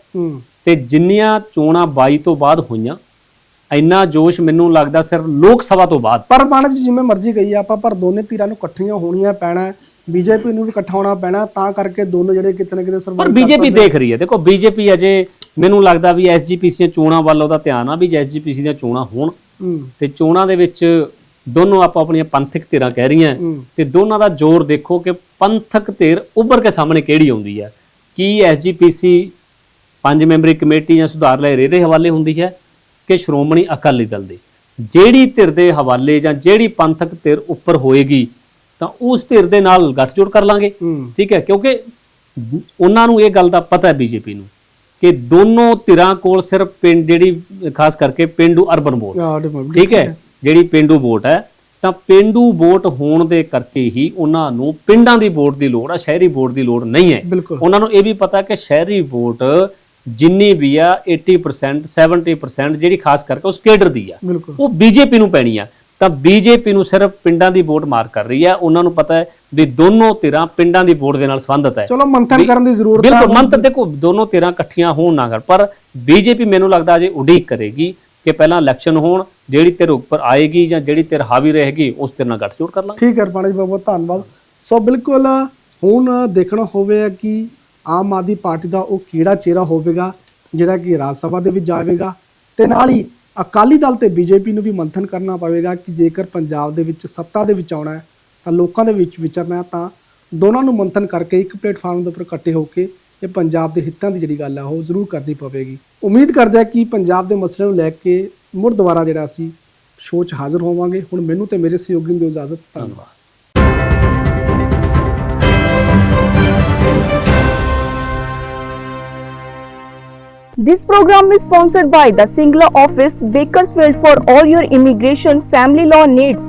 ਤੇ ਜਿੰਨੀਆਂ ਚੋਣਾਂ 22 ਤੋਂ ਬਾਅਦ ਹੋਈਆਂ ਇੰਨਾ ਜੋਸ਼ ਮੈਨੂੰ ਲੱਗਦਾ ਸਿਰਫ ਲੋਕ ਸਭਾ ਤੋਂ ਬਾਅਦ। ਪਰ ਮਨ ਚ ਜਿਵੇਂ ਮਰਜ਼ੀ ਗਈ ਆ ਆਪਾਂ ਪਰ ਦੋਨੇ ਧਿਰਾਂ ਨੂੰ ਇਕੱਠੀਆਂ ਹੋਣੀਆਂ ਪੈਣਾ। ਬੀਜੇਪੀ ਨੂੰ ਵੀ ਇਕੱਠਾ ਹੋਣਾ ਪੈਣਾ ਤਾਂ ਕਰਕੇ ਦੋਨੋਂ ਜਿਹੜੇ ਕਿਤੇ ਨਾ ਕਿਤੇ ਪਰ ਸਰਵਾਈਵ ਬੀਜੇਪੀ ਦੇਖ ਰਹੀ ਹੈ। ਦੇਖੋ ਬੀਜੇਪੀ ਅਜੇ ਮੈਨੂੰ ਲੱਗਦਾ ਵੀ ਐਸਜੀਪੀਸੀ ਦੀਆਂ ਚੋਣਾਂ ਵੱਲ ਉਹਦਾ ਧਿਆਨ ਆ ਵੀ ਐਸਜੀਪੀਸੀ ਦੀਆਂ ਚੋਣਾਂ ਹੋਣ। ਤੇ ਚੋਣਾਂ ਦੇ ਵਿੱਚ ਦੋਨੋਂ ਆਪੋ ਆਪਣੀਆਂ ਪੰਥਕ ਧਿਰਾਂ ਕਹਿ ਰਹੀਆਂ। ਤੇ ਦੋਨਾਂ ਦਾ ਜ਼ੋਰ ਦੇਖੋ ਕਿ ਪੰਥਕ ਧਿਰ ਉੱਭਰ ਕੇ ਸਾਹਮਣੇ ਕਿਹੜੀ ਆਉਂਦੀ ਹੈ। ਕੀ ਐਸਜੀਪੀਸੀ ਪੰਜ ਮੈਂਬਰੀ ਕਮੇਟੀ ਜਾਂ ਸੁਧਾਰ ਲਹਿਰੇ ਦੇ ਹਵਾਲੇ ਹੁੰਦੀ ਹੈ ਕਿ ਸ਼੍ਰੋਮਣੀ ਅਕਾਲੀ ਦਲ ਦੇ? ਜਿਹੜੀ ਧਿਰ ਦੇ ਹਵਾਲੇ ਜਾਂ ਜਿਹੜੀ ਪੰਥਕ ਧਿਰ ਉੱਪਰ ਹੋਏਗੀ ਤਾਂ ਉਸ ਧਿਰ ਦੇ ਨਾਲ ਗੱਠਜੋੜ ਕਰ ਲਾਂਗੇ। ਠੀਕ ਹੈ ਕਿਉਂਕਿ ਉਹਨਾਂ ਨੂੰ ਇਹ ਗੱਲ ਦਾ ਪਤਾ ਹੈ ਬੀਜੇਪੀ ਨੂੰ ਕਿ ਦੋਨੋਂ ਧਿਰਾਂ ਕੋਲ ਸਿਰਫ ਪਿੰਡ ਜਿਹੜੀ ਖਾਸ ਕਰਕੇ ਪਿੰਡੂ ਅਰਬਨ ਵੋਟ। ਠੀਕ ਹੈ। ਜਿਹੜੀ ਪਿੰਡੂ ਵੋਟ ਹੈ ਤਾਂ ਪਿੰਡੂ ਵੋਟ ਹੋਣ ਦੇ ਕਰਕੇ ਹੀ ਉਹਨਾਂ ਨੂੰ ਪਿੰਡਾਂ ਦੀ ਵੋਟ ਦੀ ਲੋੜ ਆ ਸ਼ਹਿਰੀ ਵੋਟ ਦੀ ਲੋੜ ਨਹੀਂ ਹੈ। ਉਹਨਾਂ ਨੂੰ ਇਹ ਵੀ ਪਤਾ ਕਿ ਸ਼ਹਿਰੀ ਵੋਟ ਜਿੰਨੀ ਵੀ ਆ 80% 70% ਜਿਹੜੀ ਖਾਸ ਕਰਕੇ ਉਸ ਕੇਡਰ ਦੀ ਆ ਉਹ ਬੀਜੇਪੀ ਨੂੰ ਪੈਣੀ ਆ। ਤਾਂ ਬੀਜੇਪੀ ਨੂੰ ਸਿਰਫ ਪਿੰਡਾਂ ਦੀ ਵੋਟ ਮਾਰ ਕਰ ਰਹੀ ਹੈ ਉਹਨਾਂ ਨੂੰ ਪਤਾ ਹੈ ਵੀ ਦੋਨੋਂ ਧਿਰਾਂ ਪਿੰਡਾਂ ਦੀ ਵੋਟ ਦੇ ਨਾਲ ਸੰਬੰਧਿਤ ਹੈ। ਚਲੋ ਮੰਥਨ ਕਰਨ ਦੀ ਜ਼ਰੂਰਤ ਹੈ ਬਿਲਕੁਲ ਮੰਤਰ ਦੇਖੋ ਦੋਨੋਂ ਧਿਰਾਂ ਇਕੱਠੀਆਂ ਹੋਣ ਨਾ ਕਰ ਪਰ ਬੀਜੇਪੀ ਮੈਨੂੰ ਲੱਗਦਾ ਅਜੇ ਉਡੀਕ ਕਰੇਗੀ ਕਿ ਪਹਿਲਾਂ ਇਲੈਕਸ਼ਨ ਹੋਣ, ਜਿਹੜੀ ਧਿਰ ਉੱਪਰ ਆਏਗੀ ਜਾਂ ਜਿਹੜੀ ਧਿਰ ਹਾਵੀ ਰਹੇਗੀ, ਉਸ ਧਿਰ ਨਾਲ ਗੱਠਜੋੜ ਕਰ ਲਾਂਗੇ। ਠੀਕ ਹੈ ਰਪਾਣਾ ਜੀ ਬਹੁਤ ਬਹੁਤ ਧੰਨਵਾਦ। ਸੋ ਬਿਲਕੁਲ ਹੁਣ ਦੇਖਣਾ ਹੋਵੇਗਾ ਕਿ ਆਮ ਆਦਮੀ ਪਾਰਟੀ ਦਾ ਉਹ ਕਿਹੜਾ ਚਿਹਰਾ ਹੋਵੇਗਾ, ਜਿਹੜਾ ਕਿ ਰਾਜ ਸਭਾ ਦੇ ਵਿੱਚ ਜਾਵੇਗਾ। ਤੇ ਨਾਲ ਹੀ ਅਕਾਲੀ ਦਲ ਤੇ ਬੀਜੇਪੀ ਨੂੰ ਵੀ ਮੰਥਨ ਕਰਨਾ ਪਵੇਗਾ ਕਿ ਜੇਕਰ ਪੰਜਾਬ ਦੇ ਵਿੱਚ ਸੱਤਾ ਦੇ ਵਿੱਚ ਆਉਣਾ ਹੈ, ਤਾਂ ਲੋਕਾਂ ਦੇ ਵਿੱਚ ਵਿਚਰਨਾ ਤਾਂ ਦੋਨਾਂ ਨੂੰ ਮੰਥਨ ਕਰਕੇ ਇੱਕ ਪਲੇਟਫਾਰਮ ਦੇ ਉੱਪਰ ਇਕੱਠੇ ਹੋ ਕੇ ਇਹ ਪੰਜਾਬ ਦੇ ਹਿੱਤਾਂ ਦੀ ਜਿਹੜੀ ਗੱਲ ਹੈ ਉਹ ਜ਼ਰੂਰ ਕਰਨੀ ਪਵੇਗੀ। ਉਮੀਦ ਕਰਦੇ ਹਾਂ ਕਿ ਪੰਜਾਬ ਦੇ ਮਸਲੇ ਨੂੰ ਲੈ ਕੇ ਮੁੜ ਦੁਬਾਰਾ ਜਿਹੜਾ ਅਸੀਂ ਸ਼ੋਅ 'ਚ ਹਾਜ਼ਰ ਹੋਵਾਂਗੇ। ਹੁਣ ਮੈਨੂੰ ਤੇ ਮੇਰੇ ਸਹਿਯੋਗੀ ਨੂੰ ਦਿਓ ਇਜਾਜ਼ਤ ਧੰਨਵਾਦ। This program is sponsored by the Singla office, Bakersfield for all your immigration family law needs.